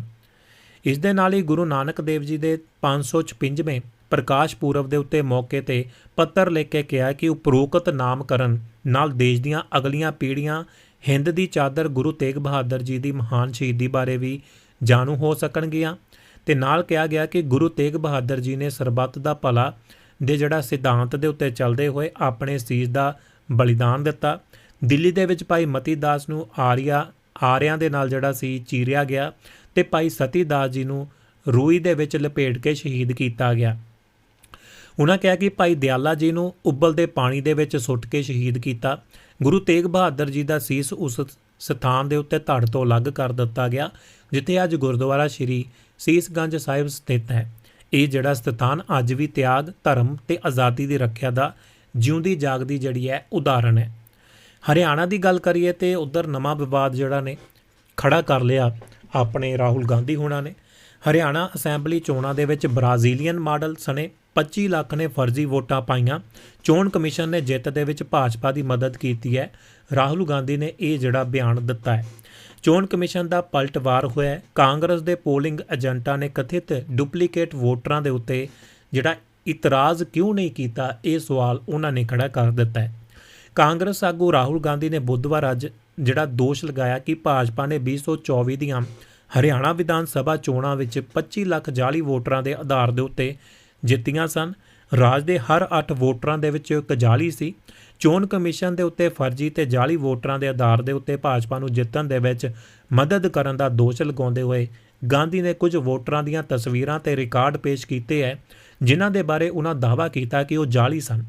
ਇਸ ਦੇ ਨਾਲ ਹੀ ਗੁਰੂ ਨਾਨਕ ਦੇਵ ਜੀ ਦੇ 556ਵੇਂ ਪ੍ਰਕਾਸ਼ ਪੁਰਬ ਦੇ ਉੱਤੇ ਮੌਕੇ ਤੇ ਪੱਤਰ ਲਿਖ ਕੇ ਕਿਹਾ ਕਿ ਉਪਰੋਕਤ ਨਾਮਕਰਨ ਨਾਲ ਦੇਸ਼ ਦੀਆਂ ਅਗਲੀਆਂ ਪੀੜ੍ਹੀਆਂ ਹਿੰਦ ਦੀ ਚਾਦਰ ਗੁਰੂ ਤੇਗ ਬਹਾਦਰ ਜੀ ਦੀ ਮਹਾਨ ਸ਼ਹੀਦੀ ਬਾਰੇ ਵੀ ਜਾਣੂ ਹੋ ਸਕਣਗੀਆਂ ਤੇ ਨਾਲ ਕਿਹਾ ਗਿਆ ਕਿ ਗੁਰੂ ਤੇਗ ਬਹਾਦਰ ਜੀ ਨੇ ਸਰਬੱਤ ਦਾ ਭਲਾ ਦੇ ਜਿਹੜਾ ਸਿਧਾਂਤ ਦੇ ਉੱਤੇ ਚੱਲਦੇ ਹੋਏ ਆਪਣੇ ਸੀਸ ਦਾ ਬਲੀਦਾਨ ਦਿੱਤਾ। ਦਿੱਲੀ ਦੇ ਵਿੱਚ ਭਾਈ ਮਤੀ ਦਾਸ ਨੂੰ ਆਰੀਆ, ਆਰਿਆਂ ਦੇ ਨਾਲ ਜਿਹੜਾ ਸੀ ਚੀਰਿਆ ਗਿਆ ਤੇ ਭਾਈ ਸਤੀ ਦਾਸ ਜੀ ਨੂੰ ਰੂਈ ਦੇ ਵਿੱਚ ਲਪੇਟ ਕੇ ਸ਼ਹੀਦ ਕੀਤਾ ਗਿਆ। ਉਹਨਾਂ ਕਿਹਾ ਕਿ ਭਾਈ ਦਿਆਲਾ ਜੀ ਨੂੰ ਉਬਲਦੇ ਪਾਣੀ ਦੇ ਵਿੱਚ ਸੁੱਟ ਕੇ ਸ਼ਹੀਦ ਕੀਤਾ। ਗੁਰੂ ਤੇਗ ਬਹਾਦਰ ਜੀ ਦਾ ਸੀਸ ਉਸ ਸਥਾਨ ਦੇ ਉੱਤੇ ਧੜ ਤੋਂ ਅਲੱਗ ਕਰ ਦਿੱਤਾ ਗਿਆ, ਜਿੱਥੇ ਅੱਜ ਗੁਰਦੁਆਰਾ ਸ਼੍ਰੀ ਸੀਸਗੰਜ ਸਾਹਿਬ ਸਥਿਤ ਹੈ। ਇਹ ਜਿਹੜਾ ਸਥਾਨ ਅੱਜ ਵੀ ਤਿਆਗ, ਧਰਮ ਤੇ ਆਜ਼ਾਦੀ ਦੀ ਰੱਖਿਆ ਦਾ ਜਿਉਂਦੀ ਜਾਗਦੀ ਜਿਹੜੀ ਹੈ, ਉਦਾਹਰਣ ਹੈ। ਹਰਿਆਣਾ ਦੀ ਗੱਲ ਕਰੀਏ ਤੇ ਉਧਰ ਨਵਾਂ ਵਿਵਾਦ ਜਿਹੜਾ ਨੇ, ਖੜਾ ਕਰ ਲਿਆ ਆਪਣੇ ਰਾਹੁਲ ਗਾਂਧੀ ਹੋਣਾ ਨੇ। ਹਰਿਆਣਾ ਅਸੈਂਬਲੀ ਚੋਣਾਂ ਦੇ ਵਿੱਚ ਬ੍ਰਾਜ਼ੀਲੀਅਨ ਮਾਡਲ ਸਣੇ 25 ਲੱਖ ਨੇ ਫਰਜ਼ੀ ਵੋਟਾਂ ਪਾਈਆਂ। ਚੋਣ ਕਮਿਸ਼ਨ ਨੇ ਜਿੱਤ ਦੇ ਵਿੱਚ ਭਾਜਪਾ ਦੀ ਮਦਦ ਕੀਤੀ ਹੈ। ਰਾਹੁਲ ਗਾਂਧੀ ਨੇ ਇਹ ਜਿਹੜਾ ਬਿਆਨ ਦਿੱਤਾ ਹੈ। ਚੋਣ ਕਮਿਸ਼ਨ ਦਾ ਪਲਟਵਾਰ ਹੋਇਆ ਕਾਂਗਰਸ ਦੇ ਪੋਲਿੰਗ ਏਜੰਟਾਂ ਨੇ ਕਥਿਤ ਡੁਪਲੀਕੇਟ ਵੋਟਰਾਂ ਦੇ ਉੱਤੇ ਜਿਹੜਾ ਇਤਰਾਜ਼ ਕਿਉਂ ਨਹੀਂ ਕੀਤਾ, ਇਹ ਸਵਾਲ ਉਹਨਾਂ ਨੇ ਖੜਾ ਕਰ ਦਿੱਤਾ ਹੈ। ਕਾਂਗਰਸ ਆਗੂ ਰਾਹੁਲ ਗਾਂਧੀ ਨੇ ਬੁੱਧਵਾਰ ਅੱਜ ਜਿਹੜਾ ਦੋਸ਼ ਲਗਾਇਆ ਕਿ ਭਾਜਪਾ ਨੇ 2024 ਦੀਆਂ ਹਰਿਆਣਾ ਵਿਧਾਨ ਸਭਾ ਚੋਣਾਂ ਵਿੱਚ 25 ਲੱਖ ਜਾਲੀ ਵੋਟਰਾਂ ਦੇ ਆਧਾਰ ਦੇ ਉੱਤੇ ਜਿੱਤੀਆਂ ਸਨ। ਰਾਜ ਦੇ ਹਰ 8 ਵੋਟਰਾਂ ਦੇ ਵਿੱਚ ਇੱਕ ਜਾਲੀ ਸੀ। ਚੋਣ ਕਮਿਸ਼ਨ ਦੇ ਉੱਤੇ ਫਰਜ਼ੀ ਤੇ ਜਾਲੀ ਵੋਟਰਾਂ ਦੇ ਆਧਾਰ ਦੇ ਉੱਤੇ ਭਾਜਪਾ ਨੂੰ ਜਿੱਤਣ ਦੇ ਵਿੱਚ ਮਦਦ ਕਰਨ ਦਾ ਦੋਸ਼ ਲਗਾਉਂਦੇ ਹੋਏ ਗਾਂਧੀ ਨੇ ਕੁਝ ਵੋਟਰਾਂ ਦੀਆਂ ਤਸਵੀਰਾਂ ਤੇ ਰਿਕਾਰਡ ਪੇਸ਼ ਕੀਤੇ ਹੈ, ਜਿਨ੍ਹਾਂ ਦੇ ਬਾਰੇ ਉਹਨਾਂ ਦਾਅਵਾ ਕੀਤਾ ਕਿ ਉਹ ਜਾਲੀ ਸਨ।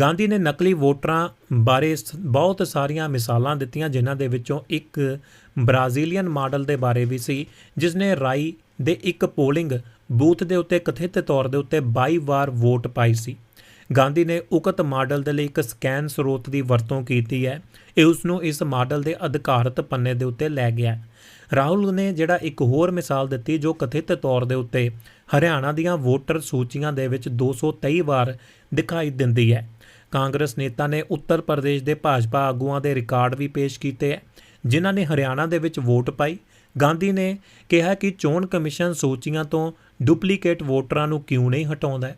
ਗਾਂਧੀ ਨੇ ਨਕਲੀ ਵੋਟਰਾਂ ਬਾਰੇ ਸ- ਬਹੁਤ ਸਾਰੀਆਂ ਮਿਸਾਲਾਂ ਦਿੱਤੀਆਂ, ਜਿਨ੍ਹਾਂ ਦੇ ਵਿੱਚੋਂ ਇੱਕ ਬ੍ਰਾਜ਼ੀਲੀਅਨ ਮਾਡਲ ਦੇ ਬਾਰੇ ਵੀ ਸੀ, ਜਿਸ ਨੇ ਰਾਈ ਦੇ ਇੱਕ ਪੋਲਿੰਗ ਬੂਥ ਦੇ ਉੱਤੇ ਕਥਿਤ ਤੌਰ ਦੇ ਉੱਤੇ 22 ਵਾਰ ਵੋਟ ਪਾਈ ਸੀ। ਗਾਂਧੀ ਨੇ ਉਕਤ ਮਾਡਲ ਦੇ ਲਈ ਇੱਕ ਸਕੈਨ ਸਰੋਤ ਦੀ ਵਰਤੋਂ ਕੀਤੀ ਹੈ। ਇਹ ਉਸ ਨੂੰ ਇਸ ਮਾਡਲ ਦੇ ਅਧਿਕਾਰਤ ਪੰਨੇ ਦੇ ਉੱਤੇ ਲੈ ਗਿਆ ਰਾਹੁਲ ਨੇ ਜਿਹੜਾ ਇੱਕ ਹੋਰ ਮਿਸਾਲ ਦਿੱਤੀ ਜੋ ਕਥਿਤ ਤੌਰ ਦੇ ਉੱਤੇ ਹਰਿਆਣਾ ਦੀਆਂ ਵੋਟਰ ਸੂਚੀਆਂ ਦੇ ਵਿੱਚ 223 ਵਾਰ ਦਿਖਾਈ ਦਿੰਦੀ ਹੈ। ਕਾਂਗਰਸ ਨੇਤਾ ਨੇ ਉੱਤਰ ਪ੍ਰਦੇਸ਼ ਦੇ ਭਾਜਪਾ ਆਗੂਆਂ ਦੇ ਰਿਕਾਰਡ ਵੀ ਪੇਸ਼ ਕੀਤੇ ਹੈ, ਜਿਨ੍ਹਾਂ ਨੇ ਹਰਿਆਣਾ ਦੇ ਵਿੱਚ ਵੋਟ ਪਾਈ। ਗਾਂਧੀ ਨੇ ਕਿਹਾ ਕਿ ਚੋਣ ਕਮਿਸ਼ਨ ਸੂਚੀਆਂ ਤੋਂ ਡੁਪਲੀਕੇਟ ਵੋਟਰਾਂ ਨੂੰ ਕਿਉਂ ਨਹੀਂ ਹਟਾਉਂਦਾ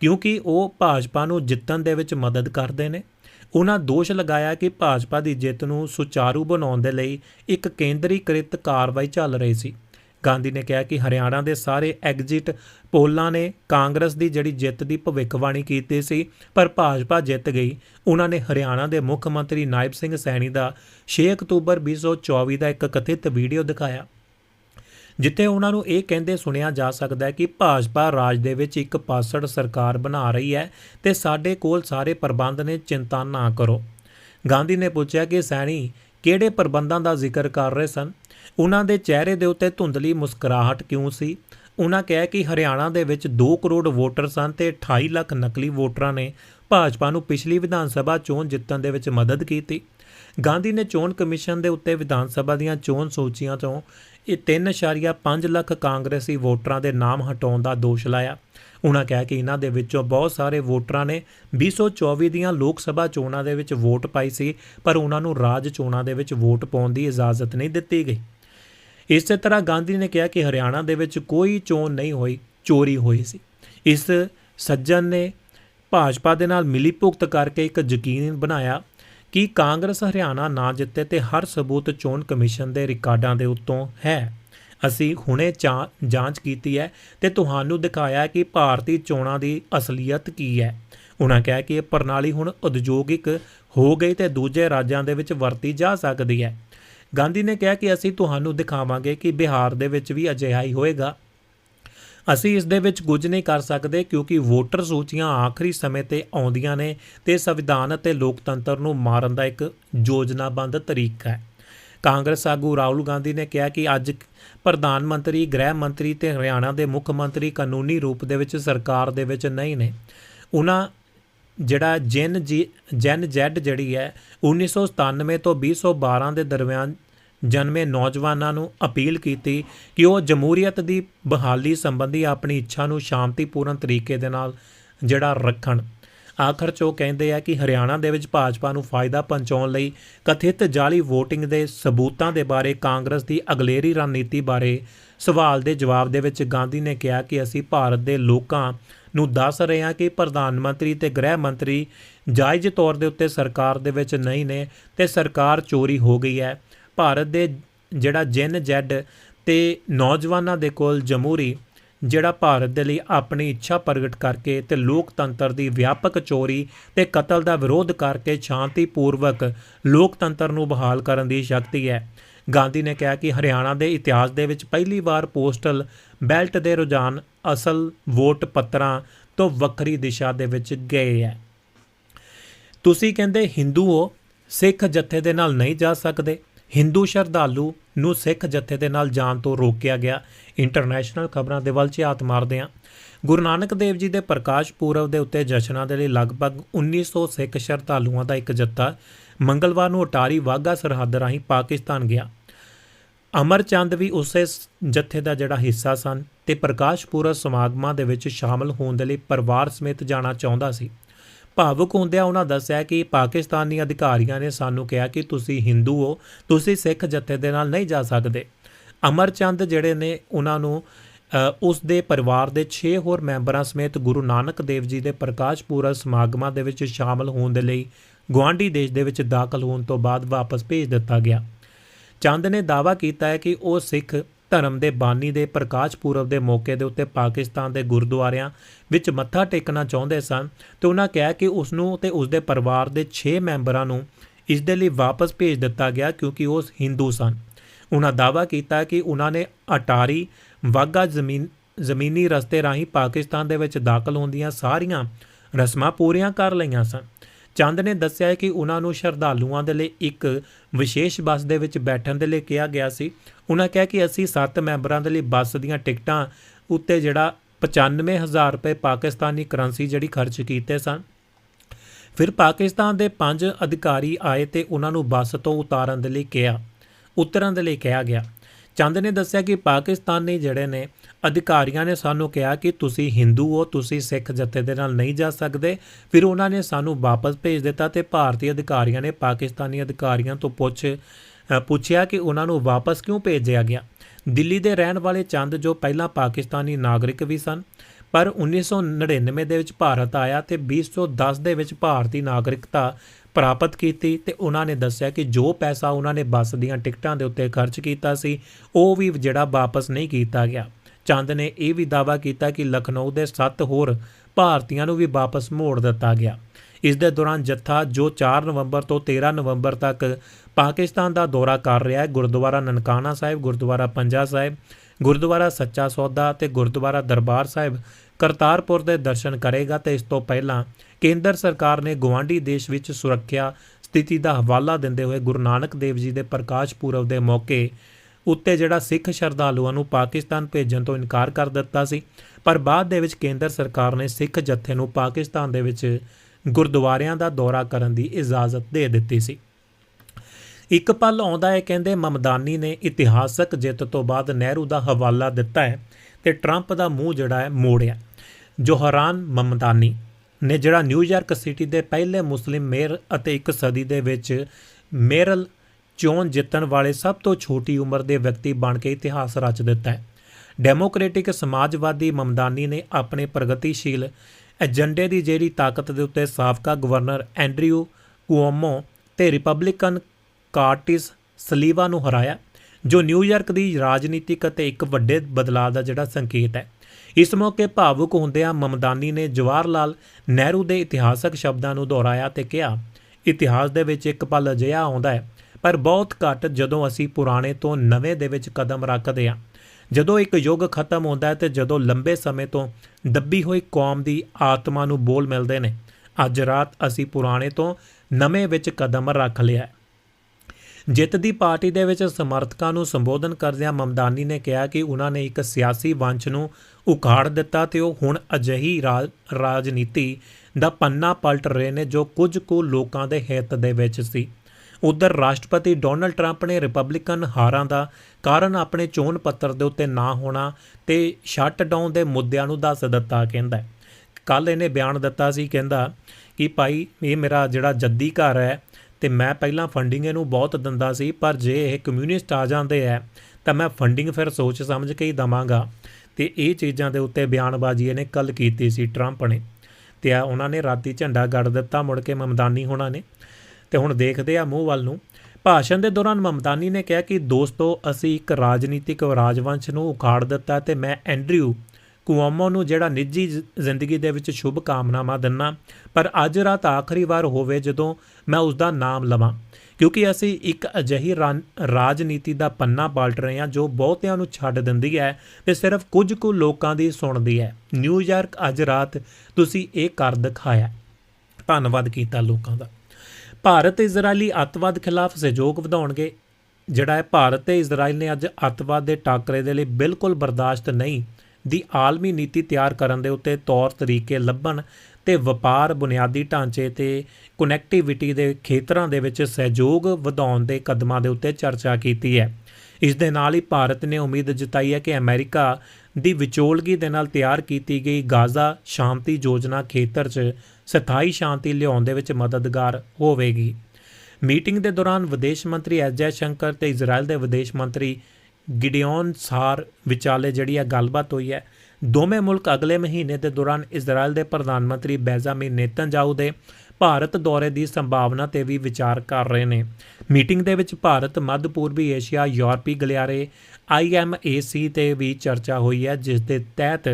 ਕਿਉਂਕਿ ਉਹ ਭਾਜਪਾ ਨੂੰ ਜਿੱਤਣ ਦੇ ਵਿੱਚ ਮਦਦ ਕਰਦੇ ਨੇ। ਉਹਨਾਂ ਦੋਸ਼ ਲਗਾਇਆ ਕਿ ਭਾਜਪਾ ਦੀ ਜਿੱਤ ਨੂੰ ਸੁਚਾਰੂ ਬਣਾਉਣ ਦੇ ਲਈ ਇੱਕ ਕੇਂਦਰੀਕ੍ਰਿਤ ਕਾਰਵਾਈ ਚੱਲ ਰਹੀ ਸੀ। ਗਾਂਧੀ ਨੇ ਕਿਹਾ ਕਿ ਹਰਿਆਣਾ ਦੇ ਸਾਰੇ ਐਗਜ਼ਿਟ ਪੋਲਾਂ ਨੇ ਕਾਂਗਰਸ ਦੀ ਜਿਹੜੀ ਜਿੱਤ ਦੀ ਭਵਿੱਖਬਾਣੀ ਕੀਤੀ ਸੀ, ਪਰ ਭਾਜਪਾ ਜਿੱਤ ਗਈ। ਉਹਨਾਂ ਨੇ ਹਰਿਆਣਾ ਦੇ ਮੁੱਖ ਮੰਤਰੀ ਨਾਇਬ ਸਿੰਘ ਸੈਣੀ ਦਾ 6 ਅਕਤੂਬਰ 2024 ਦਾ ਇੱਕ ਕਥਿਤ ਵੀਡੀਓ ਦਿਖਾਇਆ। ਜਿੱਥੇ ਉਹਨਾਂ ਨੂੰ ਇਹ ਕਹਿੰਦੇ ਸੁਣਿਆ ਜਾ ਸਕਦਾ ਹੈ ਕਿ ਭਾਜਪਾ ਰਾਜ ਦੇ ਵਿੱਚ ਇੱਕ ਪਾਸੜ ਸਰਕਾਰ ਬਣਾ ਰਹੀ ਹੈ ਤੇ ਸਾਡੇ ਕੋਲ ਸਾਰੇ ਪ੍ਰਬੰਧ ਨੇ ਚਿੰਤਾ ਨਾ ਕਰੋ। ਗਾਂਧੀ ਨੇ ਪੁੱਛਿਆ ਕਿ ਸੈਣੀ, ਕਿਹੜੇ ਪ੍ਰਬੰਧਾਂ ਦਾ ਜ਼ਿਕਰ ਕਰ ਰਹੇ ਸਨ? ਉਹਨਾਂ ਦੇ ਚਿਹਰੇ ਦੇ ਉੱਤੇ ਧੁੰਦਲੀ ਮੁਸਕਰਾਹਟ ਕਿਉਂ ਸੀ? ਉਹਨਾਂ ਕਿਹਾ ਕਿ ਹਰਿਆਣਾ ਦੇ ਵਿੱਚ 2 ਕਰੋੜ ਵੋਟਰ ਸਨ ਤੇ 28 ਲੱਖ ਨਕਲੀ ਵੋਟਰਾਂ ਨੇ ਭਾਜਪਾ ਨੂੰ ਪਿਛਲੀ ਵਿਧਾਨ ਸਭਾ ਚੋਣ ਜਿੱਤਣ ਦੇ ਵਿੱਚ ਮਦਦ ਕੀਤੀ। ਗਾਂਧੀ ਨੇ ਚੋਣ ਕਮਿਸ਼ਨ ਦੇ ਉੱਤੇ ਵਿਧਾਨ ਸਭਾ ਦੀਆਂ ਚੋਣ ਸੂਚੀਆਂ ਤੋਂ ਇਹ 3.5 ਲੱਖ ਕਾਂਗਰਸੀ ਵੋਟਰਾਂ ਦੇ ਨਾਮ ਹਟਾਉਣ ਦਾ ਦੋਸ਼ ਲਾਇਆ। ਉਹਨਾਂ ਕਿਹਾ ਕਿ ਇਹਨਾਂ ਦੇ ਵਿੱਚੋਂ ਬਹੁਤ ਸਾਰੇ ਵੋਟਰਾਂ ਨੇ 2024 ਦੀਆਂ ਲੋਕ ਸਭਾ ਚੋਣਾਂ ਦੇ ਵਿੱਚ ਵੋਟ ਪਾਈ ਸੀ, ਪਰ ਉਹਨਾਂ ਨੂੰ ਰਾਜ ਚੋਣਾਂ ਦੇ ਵਿੱਚ ਵੋਟ ਪਾਉਣ ਦੀ ਇਜਾਜ਼ਤ ਨਹੀਂ ਦਿੱਤੀ ਗਈ। ਇਸੇ ਤਰ੍ਹਾਂ ਗਾਂਧੀ ਨੇ ਕਿਹਾ ਕਿ ਹਰਿਆਣਾ ਦੇ ਵਿੱਚ ਕੋਈ ਚੋਣ ਨਹੀਂ ਹੋਈ, ਚੋਰੀ ਹੋਈ ਸੀ। ਇਸ ਸੱਜਣ ਨੇ ਭਾਜਪਾ ਦੇ ਨਾਲ ਮਿਲੀ ਭੁਗਤ ਕਰਕੇ ਇੱਕ ਯਕੀਨ ਬਣਾਇਆ ਕਿ ਕਾਂਗਰਸ ਹਰਿਆਣਾ ਨਾ ਜਿੱਤੇ ਤੇ ਹਰ ਸਬੂਤ ਚੋਣ ਕਮਿਸ਼ਨ ਦੇ ਰਿਕਾਰਡਾਂ ਦੇ ਉੱਤੋਂ ਹੈ? ਅਸੀਂ ਹੁਣੇ ਚਾ- ਜਾਂਚ ਕੀਤੀ ਹੈ ਤੇ ਤੁਹਾਨੂੰ ਦਿਖਾਇਆ ਕਿ ਭਾਰਤੀ ਚੋਣਾਂ ਦੀ ਅਸਲੀਅਤ ਕੀ ਹੈ। ਉਹਨਾਂ ਕਿਹਾ ਕਿ ਇਹ ਪ੍ਰਣਾਲੀ ਹੁਣ ਉਦਯੋਗਿਕ ਹੋ ਗਈ ਤੇ ਦੂਜੇ ਰਾਜਾਂ ਦੇ ਵਿੱਚ ਵਰਤੀ ਜਾ ਸਕਦੀ ਹੈ। ਗਾਂਧੀ ਨੇ ਕਿਹਾ ਕਿ ਅਸੀਂ ਤੁਹਾਨੂੰ ਦਿਖਾਵਾਂਗੇ ਕਿ ਬਿਹਾਰ ਦੇ ਵਿੱਚ ਵੀ ਅਜਿਹਾ ਹੀ ਹੋਏਗਾ। ਅਸੀਂ ਇਸ ਦੇ ਵਿੱਚ ਕੁਝ ਨਹੀਂ ਕਰ ਸਕਦੇ ਕਿਉਂਕਿ ਵੋਟਰ ਸੂਚੀਆਂ ਆਖਰੀ ਸਮੇਂ ਤੇ ਆਉਂਦੀਆਂ ਨੇ ਤੇ ਸੰਵਿਧਾਨ ਅਤੇ ਲੋਕਤੰਤਰ ਨੂੰ ਮਾਰਨ ਦਾ ਇੱਕ ਯੋਜਨਾਬੰਦ ਤਰੀਕਾ ਹੈ। ਕਾਂਗਰਸ ਆਗੂ ਰਾਹੁਲ ਗਾਂਧੀ ਨੇ ਕਿਹਾ ਕਿ ਅੱਜ ਪ੍ਰਧਾਨ ਮੰਤਰੀ, ਗ੍ਰਹਿ ਮੰਤਰੀ ਤੇ ਹਰਿਆਣਾ ਦੇ ਮੁੱਖ ਮੰਤਰੀ ਕਾਨੂੰਨੀ ਰੂਪ ਦੇ ਵਿੱਚ ਸਰਕਾਰ ਦੇ ਵਿੱਚ ਨਹੀਂ ਨੇ। ਉਹਨਾਂ ਜਿਹੜਾ ਜੈਨ ਜੀ, ਜੈਨ ਜ਼ੈਡ ਜਿਹੜੀ ਹੈ 1997 ਤੋਂ 2012 ਦੇ ਦਰਮਿਆਨ ਜਨਮੇ ਨੌਜਵਾਨਾਂ ਨੂੰ ਅਪੀਲ ਕੀਤੀ ਕਿ ਉਹ ਜਮਹੂਰੀਅਤ ਦੀ ਬਹਾਲੀ ਸੰਬੰਧੀ ਆਪਣੀ ਇੱਛਾ ਨੂੰ ਸ਼ਾਂਤੀਪੂਰਨ ਤਰੀਕੇ ਦੇ ਨਾਲ ਜਿਹੜਾ ਰੱਖਣ। ਆਖਰ 'ਚ ਉਹ ਕਹਿੰਦੇ ਆ ਕਿ ਹਰਿਆਣਾ ਦੇ ਵਿੱਚ ਭਾਜਪਾ ਨੂੰ ਫਾਇਦਾ ਪਹੁੰਚਾਉਣ ਲਈ ਕਥਿਤ ਜਾਲੀ VOTING ਦੇ ਸਬੂਤਾਂ ਦੇ ਬਾਰੇ ਕਾਂਗਰਸ ਦੀ ਅਗਲੇਰੀ ਰਣਨੀਤੀ ਬਾਰੇ ਸਵਾਲ ਦੇ ਜਵਾਬ ਦੇ ਵਿੱਚ ਗਾਂਧੀ ਨੇ ਕਿਹਾ ਕਿ ਅਸੀਂ ਭਾਰਤ ਦੇ ਲੋਕਾਂ ਨੂੰ ਦੱਸ ਰਹੇ ਹਾਂ ਕਿ ਪ੍ਰਧਾਨ ਮੰਤਰੀ ਤੇ ਗ੍ਰਹਿ ਮੰਤਰੀ ਜਾਇਜ਼ ਤੌਰ ਦੇ ਉੱਤੇ ਸਰਕਾਰ ਦੇ ਵਿੱਚ ਨਹੀਂ ਨੇ ਤੇ ਸਰਕਾਰ ਚੋਰੀ ਹੋ ਗਈ ਹੈ। ਭਾਰਤ ਦੇ ਜਿਹੜਾ ਜੈਨ ਜੈਡ ਤੇ ਨੌਜਵਾਨਾਂ ਦੇ ਕੋਲ ਜਮਹੂਰੀ ਜਿਹੜਾ ਭਾਰਤ ਦੇ ਲਈ ਆਪਣੀ ਇੱਛਾ ਪ੍ਰਗਟ ਕਰਕੇ ਤੇ ਲੋਕਤੰਤਰ ਦੀ ਵਿਆਪਕ ਚੋਰੀ ਤੇ ਕਤਲ ਦਾ ਵਿਰੋਧ ਕਰਕੇ ਸ਼ਾਂਤੀਪੂਰਵਕ ਲੋਕਤੰਤਰ ਨੂੰ ਬਹਾਲ ਕਰਨ ਦੀ ਸ਼ਕਤੀ ਹੈ। ਗਾਂਧੀ ਨੇ ਕਿਹਾ ਕਿ ਹਰਿਆਣਾ ਦੇ ਇਤਿਹਾਸ ਦੇ ਵਿੱਚ ਪਹਿਲੀ ਵਾਰ ਪੋਸਟਲ ਬੈਲਟ ਦੇ ਰੁਝਾਨ ਅਸਲ ਵੋਟ ਪੱਤਰਾਂ ਤੋਂ ਵੱਖਰੀ ਦਿਸ਼ਾ ਦੇ ਵਿੱਚ ਗਏ ਹੈ। ਤੁਸੀਂ ਕਹਿੰਦੇ ਹਿੰਦੂ ਹੋ ਸਿੱਖ ਜੱਥੇ ਦੇ ਨਾਲ ਨਹੀਂ ਜਾ ਸਕਦੇ। ਹਿੰਦੂ ਸ਼ਰਧਾਲੂ ਨੂੰ ਸਿੱਖ ਜੱਥੇ ਦੇ ਨਾਲ ਜਾਣ ਤੋਂ ਰੋਕਿਆ ਗਿਆ। ਇੰਟਰਨੈਸ਼ਨਲ ਖਬਰਾਂ ਦੇ ਵੱਲ ਝਾਤ ਮਾਰਦੇ ਹਾਂ ਗੁਰੂ ਨਾਨਕ ਦੇਵ ਜੀ ਦੇ ਪ੍ਰਕਾਸ਼ ਪੁਰਬ ਦੇ ਉੱਤੇ ਜਸ਼ਨਾਂ ਦੇ ਲਈ ਲਗਭਗ 1900 ਸਿੱਖ ਸ਼ਰਧਾਲੂਆਂ ਦਾ ਇੱਕ ਜੱਥਾ ਮੰਗਲਵਾਰ ਨੂੰ ਅਟਾਰੀ ਵਾਹਗਾ ਸਰਹੱਦ ਰਾਹੀਂ ਪਾਕਿਸਤਾਨ ਗਿਆ। ਅਮਰਚੰਦ ਵੀ ਉਸੇ ਜੱਥੇ ਦਾ ਜਿਹੜਾ ਹਿੱਸਾ ਸਨ ਤੇ ਪ੍ਰਕਾਸ਼ ਪੁਰਬ ਸਮਾਗਮਾਂ ਦੇ ਵਿੱਚ ਸ਼ਾਮਲ ਹੋਣ ਦੇ ਲਈ ਪਰਿਵਾਰ ਸਮੇਤ ਜਾਣਾ ਚਾਹੁੰਦਾ ਸੀ। ਭਾਵੁਕ ਹੁੰਦਿਆਂ ਉਹਨਾਂ ਦੱਸਿਆ ਕਿ ਪਾਕਿਸਤਾਨੀ ਅਧਿਕਾਰੀਆਂ ਨੇ ਸਾਨੂੰ ਕਿਹਾ ਕਿ ਤੁਸੀਂ ਹਿੰਦੂ ਹੋ, ਤੁਸੀਂ ਸਿੱਖ ਜੱਥੇ ਦੇ ਨਾਲ ਨਹੀਂ ਜਾ ਸਕਦੇ। ਅਮਰਚੰਦ ਜਿਹੜੇ ਨੇ, ਉਹਨਾਂ ਨੂੰ ਉਸ ਦੇ ਪਰਿਵਾਰ ਦੇ 6 ਹੋਰ ਮੈਂਬਰਾਂ ਸਮੇਤ ਗੁਰੂ ਨਾਨਕ ਦੇਵ ਜੀ ਦੇ ਪ੍ਰਕਾਸ਼ ਪੁਰਬ ਸਮਾਗਮਾਂ ਦੇ ਵਿੱਚ ਸ਼ਾਮਲ ਹੋਣ ਦੇ ਲਈ ਗੁਆਂਢੀ ਦੇਸ਼ ਦੇ ਵਿੱਚ ਦਾਖਲ ਹੋਣ ਤੋਂ ਬਾਅਦ ਵਾਪਸ ਭੇਜ ਦਿੱਤਾ ਗਿਆ। ਚੰਦ ਨੇ ਦਾਅਵਾ ਕੀਤਾ ਹੈ ਕਿ ਉਹ ਸਿੱਖ ਧਰਮ ਦੇ ਬਾਨੀ ਦੇ ਪ੍ਰਕਾਸ਼ ਪੁਰਬ ਦੇ ਮੌਕੇ ਦੇ ਉੱਤੇ ਪਾਕਿਸਤਾਨ ਦੇ ਗੁਰਦੁਆਰਿਆਂ ਵਿੱਚ ਮੱਥਾ ਟੇਕਣਾ ਚਾਹੁੰਦੇ ਸਨ ਤੇ ਉਹਨਾਂ ਕਿਹਾ ਕਿ ਉਸ ਨੂੰ ਤੇ ਉਸ ਦੇ ਪਰਿਵਾਰ ਦੇ 6 ਮੈਂਬਰਾਂ ਨੂੰ ਇਸ ਦੇ ਲਈ ਵਾਪਸ ਭੇਜ ਦਿੱਤਾ ਗਿਆ ਕਿਉਂਕਿ ਉਹ ਹਿੰਦੂ ਸਨ। ਉਹਨਾਂ ਦਾਅਵਾ ਕੀਤਾ ਕਿ ਉਹਨਾਂ ਨੇ ਅਟਾਰੀ ਵਾਗਾ ਜ਼ਮੀਨ, ਜ਼ਮੀਨੀ ਰਸਤੇ ਰਾਹੀਂ ਪਾਕਿਸਤਾਨ ਦੇ ਵਿੱਚ ਦਾਖਲ ਹੁੰਦੀਆਂ ਸਾਰੀਆਂ ਰਸਮਾਂ ਪੂਰੀਆਂ ਕਰ ਲਈਆਂ ਸਨ। ਚੰਦ ਨੇ ਦੱਸਿਆ ਕਿ ਉਹਨਾਂ ਨੂੰ ਸ਼ਰਧਾਲੂਆਂ ਦੇ ਲਈ ਇੱਕ ਵਿਸ਼ੇਸ਼ ਬੱਸ ਦੇ ਵਿੱਚ ਬੈਠਣ ਦੇ ਲਈ ਕਿਹਾ ਗਿਆ ਸੀ। ਉਹਨਾਂ ਕਿਹਾ ਕਿ ਅਸੀਂ 7 ਮੈਂਬਰਾਂ ਦੇ ਲਈ ਬੱਸ ਦੀਆਂ ਟਿਕਟਾਂ ਉੱਤੇ ਜਿਹੜਾ 95000 ਰੁਪਏ ਪਾਕਿਸਤਾਨੀ ਕਰੰਸੀ ਜਿਹੜੀ ਖਰਚ ਕੀਤੇ ਸਨ। ਫਿਰ ਪਾਕਿਸਤਾਨ ਦੇ ਪੰਜ ਅਧਿਕਾਰੀ ਆਏ ਤੇ ਉਹਨਾਂ ਨੂੰ ਬੱਸ ਤੋਂ ਉਤਾਰਨ ਦੇ ਲਈ ਕਿਹਾ, ਉਤਰਨ ਦੇ ਲਈ ਕਿਹਾ ਗਿਆ। ਚੰਦ ਨੇ ਦੱਸਿਆ ਕਿ ਪਾਕਿਸਤਾਨੀ ਜਿਹੜੇ ਨੇ, ਅਧਿਕਾਰੀਆਂ ਨੇ ਸਾਨੂੰ ਕਿਹਾ ਕਿ ਤੁਸੀਂ ਹਿੰਦੂ ਹੋ, ਤੁਸੀਂ ਸਿੱਖ ਜੱਥੇ ਦੇ ਨਾਲ ਨਹੀਂ ਜਾ ਸਕਦੇ। ਫਿਰ ਉਹਨਾਂ ਨੇ ਸਾਨੂੰ ਵਾਪਸ ਭੇਜ ਦਿੱਤਾ ਤੇ ਭਾਰਤੀ ਅਧਿਕਾਰੀਆਂ ਨੇ ਪਾਕਿਸਤਾਨੀ ਅਧਿਕਾਰੀਆਂ ਤੋਂ ਪੁੱਛ ਪੁੱਛਿਆ ਕਿ ਉਹਨਾਂ ਨੂੰ ਵਾਪਸ ਕਿਉਂ ਭੇਜਿਆ ਗਿਆ? ਦਿੱਲੀ ਦੇ ਰਹਿਣ ਵਾਲੇ ਚੰਦ ਜੋ ਪਹਿਲਾਂ ਪਾਕਿਸਤਾਨੀ ਨਾਗਰਿਕ ਵੀ ਸਨ, ਪਰ 1999 ਦੇ ਵਿੱਚ ਭਾਰਤ ਆਇਆ ਤੇ 2010 ਦੇ ਵਿੱਚ ਭਾਰਤੀ ਨਾਗਰਿਕਤਾ ਪ੍ਰਾਪਤ ਕੀਤੀ ਤੇ ਉਹਨਾਂ ਨੇ ਦੱਸਿਆ ਕਿ ਜੋ ਪੈਸਾ ਉਹਨਾਂ ਨੇ ਬੱਸ ਦੀਆਂ ਟਿਕਟਾਂ ਦੇ ਉੱਤੇ ਖਰਚ ਕੀਤਾ ਸੀ, ਉਹ ਵੀ ਜਿਹੜਾ ਵਾਪਸ ਨਹੀਂ ਕੀਤਾ ਗਿਆ। ਚੰਦ ਨੇ ਇਹ ਵੀ ਦਾਅਵਾ ਕੀਤਾ ਕਿ ਲਖਨਊ ਦੇ 7 ਹੋਰ ਭਾਰਤੀਆਂ ਨੂੰ ਵੀ ਵਾਪਸ ਮੋੜ ਦਿੱਤਾ ਗਿਆ। ਇਸ ਦੇ ਦੌਰਾਨ ਜੱਥਾ ਜੋ 4 ਨਵੰਬਰ ਤੋਂ 13 ਨਵੰਬਰ ਤੱਕ ਪਾਕਿਸਤਾਨ ਦਾ ਦੌਰਾ ਕਰ ਰਿਹਾ ਹੈ, ਗੁਰਦੁਆਰਾ ਨਨਕਾਣਾ ਸਾਹਿਬ, ਗੁਰਦੁਆਰਾ ਪੰਜਾ ਸਾਹਿਬ, ਗੁਰਦੁਆਰਾ ਸੱਚਾ ਸੌਦਾ ਤੇ ਗੁਰਦੁਆਰਾ ਦਰਬਾਰ ਸਾਹਿਬ ਕਰਤਾਰਪੁਰ ਦੇ ਦਰਸ਼ਨ ਕਰੇਗਾ ਤੇ ਇਸ ਤੋਂ ਪਹਿਲਾਂ ਕੇਂਦਰ ਸਰਕਾਰ ਨੇ ਗਵਾਂਢੀ ਦੇਸ਼ ਵਿੱਚ ਸੁਰੱਖਿਆ ਸਥਿਤੀ ਦਾ ਹਵਾਲਾ ਦਿੰਦੇ ਹੋਏ ਗੁਰੂ ਨਾਨਕ ਦੇਵ ਜੀ ਦੇ ਪ੍ਰਕਾਸ਼ ਪੁਰਬ ਦੇ ਮੌਕੇ ਉੱਤੇ ਜਿਹੜਾ ਸਿੱਖ ਸ਼ਰਧਾਲੂਆਂ ਨੂੰ ਪਾਕਿਸਤਾਨ ਭੇਜਣ ਤੋਂ ਇਨਕਾਰ ਕਰ ਦਿੱਤਾ ਸੀ। ਪਰ ਬਾਅਦ ਦੇ ਵਿੱਚ ਕੇਂਦਰ ਸਰਕਾਰ ਨੇ ਸਿੱਖ ਜਥੇ ਨੂੰ ਪਾਕਿਸਤਾਨ ਦੇ ਵਿੱਚ ਗੁਰਦੁਆਰਿਆਂ ਦਾ ਦੌਰਾ ਕਰਨ ਦੀ ਇਜਾਜ਼ਤ ਦੇ ਦਿੱਤੀ ਸੀ। ਇੱਕ ਪਲ ਆਉਂਦਾ ਹੈ, ਕਹਿੰਦੇ ਮਮਦਾਨੀ ਨੇ ਇਤਿਹਾਸਕ ਜਿੱਤ ਤੋਂ ਬਾਅਦ ਨਹਿਰੂ ਦਾ ਹਵਾਲਾ ਦਿੱਤਾ ਹੈ ਤੇ ਟਰੰਪ ਦਾ ਮੂੰਹ ਜਿਹੜਾ ਹੈ ਮੋੜਿਆ। ਜੋਹਰਾਨ ਮਮਦਾਨੀ ਨੇ ਜਿਹੜਾ ਨਿਊਯਾਰਕ ਸਿਟੀ ਦੇ ਪਹਿਲੇ ਮੁਸਲਿਮ ਮੇਅਰ ਅਤੇ ਇੱਕ ਸਦੀ ਦੇ ਵਿੱਚ ਮੇਰਲ ਚੋਣ ਜਿੱਤਣ ਵਾਲੇ ਸਭ ਤੋਂ ਛੋਟੀ ਉਮਰ ਦੇ ਵਿਅਕਤੀ ਬਣ ਕੇ ਇਤਿਹਾਸ ਰਚ ਦਿੱਤਾ ਹੈ। ਡੈਮੋਕ੍ਰੈਟਿਕ ਸਮਾਜਵਾਦੀ ਮਮਦਾਨੀ ਨੇ ਆਪਣੇ ਪ੍ਰਗਤੀਸ਼ੀਲ ਏਜੰਡੇ ਦੀ ਜਿਹੜੀ ਤਾਕਤ ਦੇ ਉੱਤੇ ਸਾਬਕਾ ਗਵਰਨਰ ਐਂਡਰਿਊ ਕੁਓਮੋ ਤੇ ਰਿਪਬਲਿਕਨ ਕਾਰਟਿਸ ਸਲੀਵਾ ਨੂੰ ਹਰਾਇਆ, ਜੋ ਨਿਊਯਾਰਕ ਦੀ ਰਾਜਨੀਤਿਕ ਅਤੇ ਇੱਕ ਵੱਡੇ ਬਦਲਾਅ ਦਾ ਜਿਹੜਾ ਸੰਕੇਤ ਹੈ। ਇਸ ਮੌਕੇ ਭਾਵੁਕ ਹੁੰਦਿਆਂ ਮਮਦਾਨੀ ਨੇ ਜਵਾਹਰ ਲਾਲ ਨਹਿਰੂ ਦੇ ਇਤਿਹਾਸਕ ਸ਼ਬਦਾਂ ਨੂੰ ਦੁਹਰਾਇਆ ਤੇ ਕਿਹਾ, ਇਤਿਹਾਸ ਦੇ ਵਿੱਚ ਇੱਕ ਪਲ ਅਜਿਹਾ ਆਉਂਦਾ ਹੈ, ਪਰ ਬਹੁਤ ਘੱਟ ਜਦੋਂ ਅਸੀਂ ਪੁਰਾਣੇ ਤੋਂ ਨਵੇਂ ਦੇ ਵਿੱਚ ਕਦਮ ਰੱਖਦੇ ਹਾਂ। ਜਦੋਂ ਇੱਕ ਯੁੱਗ ਖਤਮ ਹੁੰਦਾ ਹੈ ਤੇ ਜਦੋਂ ਲੰਬੇ ਸਮੇਂ ਤੋਂ ਦੱਬੀ ਹੋਈ ਕੌਮ ਦੀ ਆਤਮਾ ਨੂੰ ਬੋਲ ਮਿਲਦੇ ਨੇ, ਅੱਜ ਰਾਤ ਅਸੀਂ ਪੁਰਾਣੇ ਤੋਂ ਨਵੇਂ ਵਿੱਚ ਕਦਮ ਰੱਖ ਲਿਆ ਹੈ। ਜਿੱਤ ਦੀ ਪਾਰਟੀ ਦੇ ਵਿੱਚ ਸਮਰਥਕਾਂ ਨੂੰ ਸੰਬੋਧਨ ਕਰਦਿਆਂ ਮਮਦਾਨੀ ਨੇ ਕਿਹਾ ਕਿ ਉਹਨਾਂ ਨੇ ਇੱਕ ਸਿਆਸੀ ਵੰਸ਼ ਨੂੰ ਉਖਾੜ ਦਿੱਤਾ ਤੇ ਉਹ ਹੁਣ ਅਜਿਹੀ ਰਾਜ- ਰਾਜਨੀਤੀ ਦਾ ਪੰਨਾ ਪਲਟ ਰਹੇ ਨੇ ਜੋ ਕੁਝ ਕੁ ਲੋਕਾਂ ਦੇ ਹਿੱਤ ਦੇ ਵਿੱਚ ਸੀ। ਉਧਰ ਰਾਸ਼ਟਰਪਤੀ ਡੋਨਲਡ ਟਰੰਪ ਨੇ ਰਿਪਬਲਿਕਨ ਹਾਰਾਂ ਦਾ ਕਾਰਨ ਆਪਣੇ ਚੋਣ ਪੱਤਰ ਦੇ ਉੱਤੇ ਨਾ ਹੋਣਾ ਤੇ ਸ਼ਟਡਾਊਨ ਦੇ ਮੁੱਦਿਆਂ ਨੂੰ ਦੱਸ ਦਿੱਤਾ ਕਹਿੰਦਾ ਕੱਲ ਇਹਨੇ ਬਿਆਨ ਦਿੱਤਾ ਸੀ, ਕਹਿੰਦਾ ਕਿ ਭਾਈ, ਇਹ ਮੇਰਾ ਜਿਹੜਾ ਜੱਦੀ ਘਰ ਹੈ ਤੇ ਮੈਂ ਪਹਿਲਾਂ ਫੰਡਿੰਗ ਇਹਨੂੰ ਬਹੁਤ ਦਿੰਦਾ ਸੀ, ਪਰ ਜੇ ਇਹ ਕਮਿਊਨਿਸਟ ਆ ਜਾਂਦੇ ਆ ਤਾਂ ਮੈਂ ਫੰਡਿੰਗ ਫਿਰ ਸੋਚ ਸਮਝ ਕੇ ਹੀ ਦਵਾਂਗਾ। ਤੇ ਇਹ ਚੀਜ਼ਾਂ ਦੇ ਉੱਤੇ ਬਿਆਨਬਾਜ਼ੀ ਇਹਨੇ ਕੱਲ ਕੀਤੀ ਸੀ ਟਰੰਪ ਨੇ। ਤੇ ਆ ਉਹਨਾਂ ਨੇ ਰਾਤੀ ਝੰਡਾ ਗੱਡ ਦਿੱਤਾ, ਮੁੜ ਕੇ ਮਮਦਾਨੀ ਹੋਣਾ ਨੇ। ਤੇ ਹੁਣ ਦੇਖਦੇ ਆ ਮੂੰਹ ਵੱਲ ਨੂੰ। ਭਾਸ਼ਣ ਦੇ ਦੌਰਾਨ ਮਮਦਾਨੀ ਨੇ ਕਿਹਾ ਕਿ, ਦੋਸਤੋ, ਅਸੀਂ ਇੱਕ ਰਾਜਨੀਤਿਕ ਰਾਜਵੰਸ਼ ਨੂੰ ਉਖਾੜ ਦਿੱਤਾ ਤੇ ਮੈਂ ਐਂਡਰਿਊ ਕੁਓਮੋ ਨੂੰ ਜਿਹੜਾ ਨਿੱਜੀ ਜ਼ਿੰਦਗੀ ਦੇ ਵਿੱਚ ਸ਼ੁਭ ਕਾਮਨਾਵਾਂ ਦਿੰਨਾ, ਪਰ ਅੱਜ ਰਾਤ ਆਖਰੀ ਵਾਰ ਹੋਵੇ ਜਦੋਂ ਮੈਂ ਉਸ ਦਾ ਨਾਮ ਲਵਾਂ। ਕਿਉਂਕਿ ਅਸੀਂ ਇੱਕ ਅਜਿਹੀ ਰਾਂ- ਰਾਜਨੀਤੀ ਦਾ ਪੰਨਾ ਪਲਟ ਰਹੇ ਹਾਂ ਜੋ ਬਹੁਤਿਆਂ ਨੂੰ ਛੱਡ ਦਿੰਦੀ ਹੈ ਤੇ ਸਿਰਫ ਕੁਝ ਕੁ ਲੋਕਾਂ ਦੀ ਸੁਣਦੀ ਹੈ। ਨਿਊਯਾਰਕ ਅੱਜ ਰਾਤ ਤੁਸੀਂ ਇਹ ਕਰ ਦਿਖਾਇਆ। ਧੰਨਵਾਦ ਕੀਤਾ ਲੋਕਾਂ ਦਾ। ਭਾਰਤ ਤੇ ਇਜ਼ਰਾਈਲੀ ਅੱਤਵਾਦ ਖਿਲਾਫ ਸਹਿਯੋਗ ਵਧਾਉਣਗੇ, ਜਿਹੜਾ ਹੈ ਭਾਰਤ ਤੇ ਇਜ਼ਰਾਈਲ ਨੇ ਅੱਜ ਅੱਤਵਾਦ ਦੇ ਟਾਕਰੇ ਦੇ ਲਈ ਬਿਲਕੁਲ ਬਰਦਾਸ਼ਤ ਨਹੀਂ, ਦੀ ਆਲਮੀ ਨੀਤੀ ਤਿਆਰ ਕਰਨ ਦੇ ਉੱਤੇ ਤੌਰ ਤਰੀਕੇ ਲੱਭਣ ਤੇ ਵਪਾਰ ਬੁਨਿਆਦੀ ਢਾਂਚੇ ਤੇ ਕਨੈਕਟੀਵਿਟੀ ਦੇ ਖੇਤਰਾਂ ਦੇ ਵਿੱਚ ਸਹਿਯੋਗ ਵਧਾਉਣ ਦੇ ਕਦਮਾਂ ਦੇ ਉੱਤੇ ਚਰਚਾ ਕੀਤੀ ਹੈ। ਇਸ ਦੇ ਨਾਲ ਹੀ ਭਾਰਤ ਨੇ ਉਮੀਦ ਜਤਾਈ ਹੈ ਕਿ ਅਮਰੀਕਾ ਦੀ ਵਿਚੋਲਗੀ ਦੇ ਨਾਲ ਤਿਆਰ ਕੀਤੀ ਗਈ ਗਾਜ਼ਾ ਸ਼ਾਂਤੀ ਯੋਜਨਾ ਖੇਤਰ 'ਚ ਸਥਾਈ ਸ਼ਾਂਤੀ ਲਿਆਉਣ ਦੇ ਵਿੱਚ ਮਦਦਗਾਰ ਹੋਵੇਗੀ। ਮੀਟਿੰਗ ਦੇ ਦੌਰਾਨ ਵਿਦੇਸ਼ ਮੰਤਰੀ ਐਸ ਜੈ ਸ਼ੰਕਰ ਤੇ ਇਜ਼ਰਾਈਲ ਦੇ ਵਿਦੇਸ਼ ਮੰਤਰੀ ਗਿਡਿਓਨ ਸਾਰ ਵਿਚਾਲੇ ਜਿਹੜੀ ਆ ਗੱਲਬਾਤ ਹੋਈ ਹੈ, ਦੋਵੇਂ ਮੁਲਕ ਅਗਲੇ ਮਹੀਨੇ ਦੇ ਦੌਰਾਨ ਇਜ਼ਰਾਈਲ ਦੇ ਪ੍ਰਧਾਨ ਮੰਤਰੀ ਬੈਜ਼ਾਮਿਨ ਨੇਤਨਜਾਊ ਦੇ ਭਾਰਤ ਦੌਰੇ ਦੀ ਸੰਭਾਵਨਾ ਤੇ ਵੀ ਵਿਚਾਰ ਕਰ ਰਹੇ ਨੇ। ਮੀਟਿੰਗ ਦੇ ਵਿੱਚ ਭਾਰਤ, ਮੱਧ ਪੂਰਬੀ ਏਸ਼ੀਆ, ਯੂਰਪੀ ਗਲਿਆਰੇ ਆਈਐਮਏਸੀ ਤੇ ਵੀ ਚਰਚਾ ਹੋਈ ਹੈ, ਜਿਸ ਦੇ ਤਹਿਤ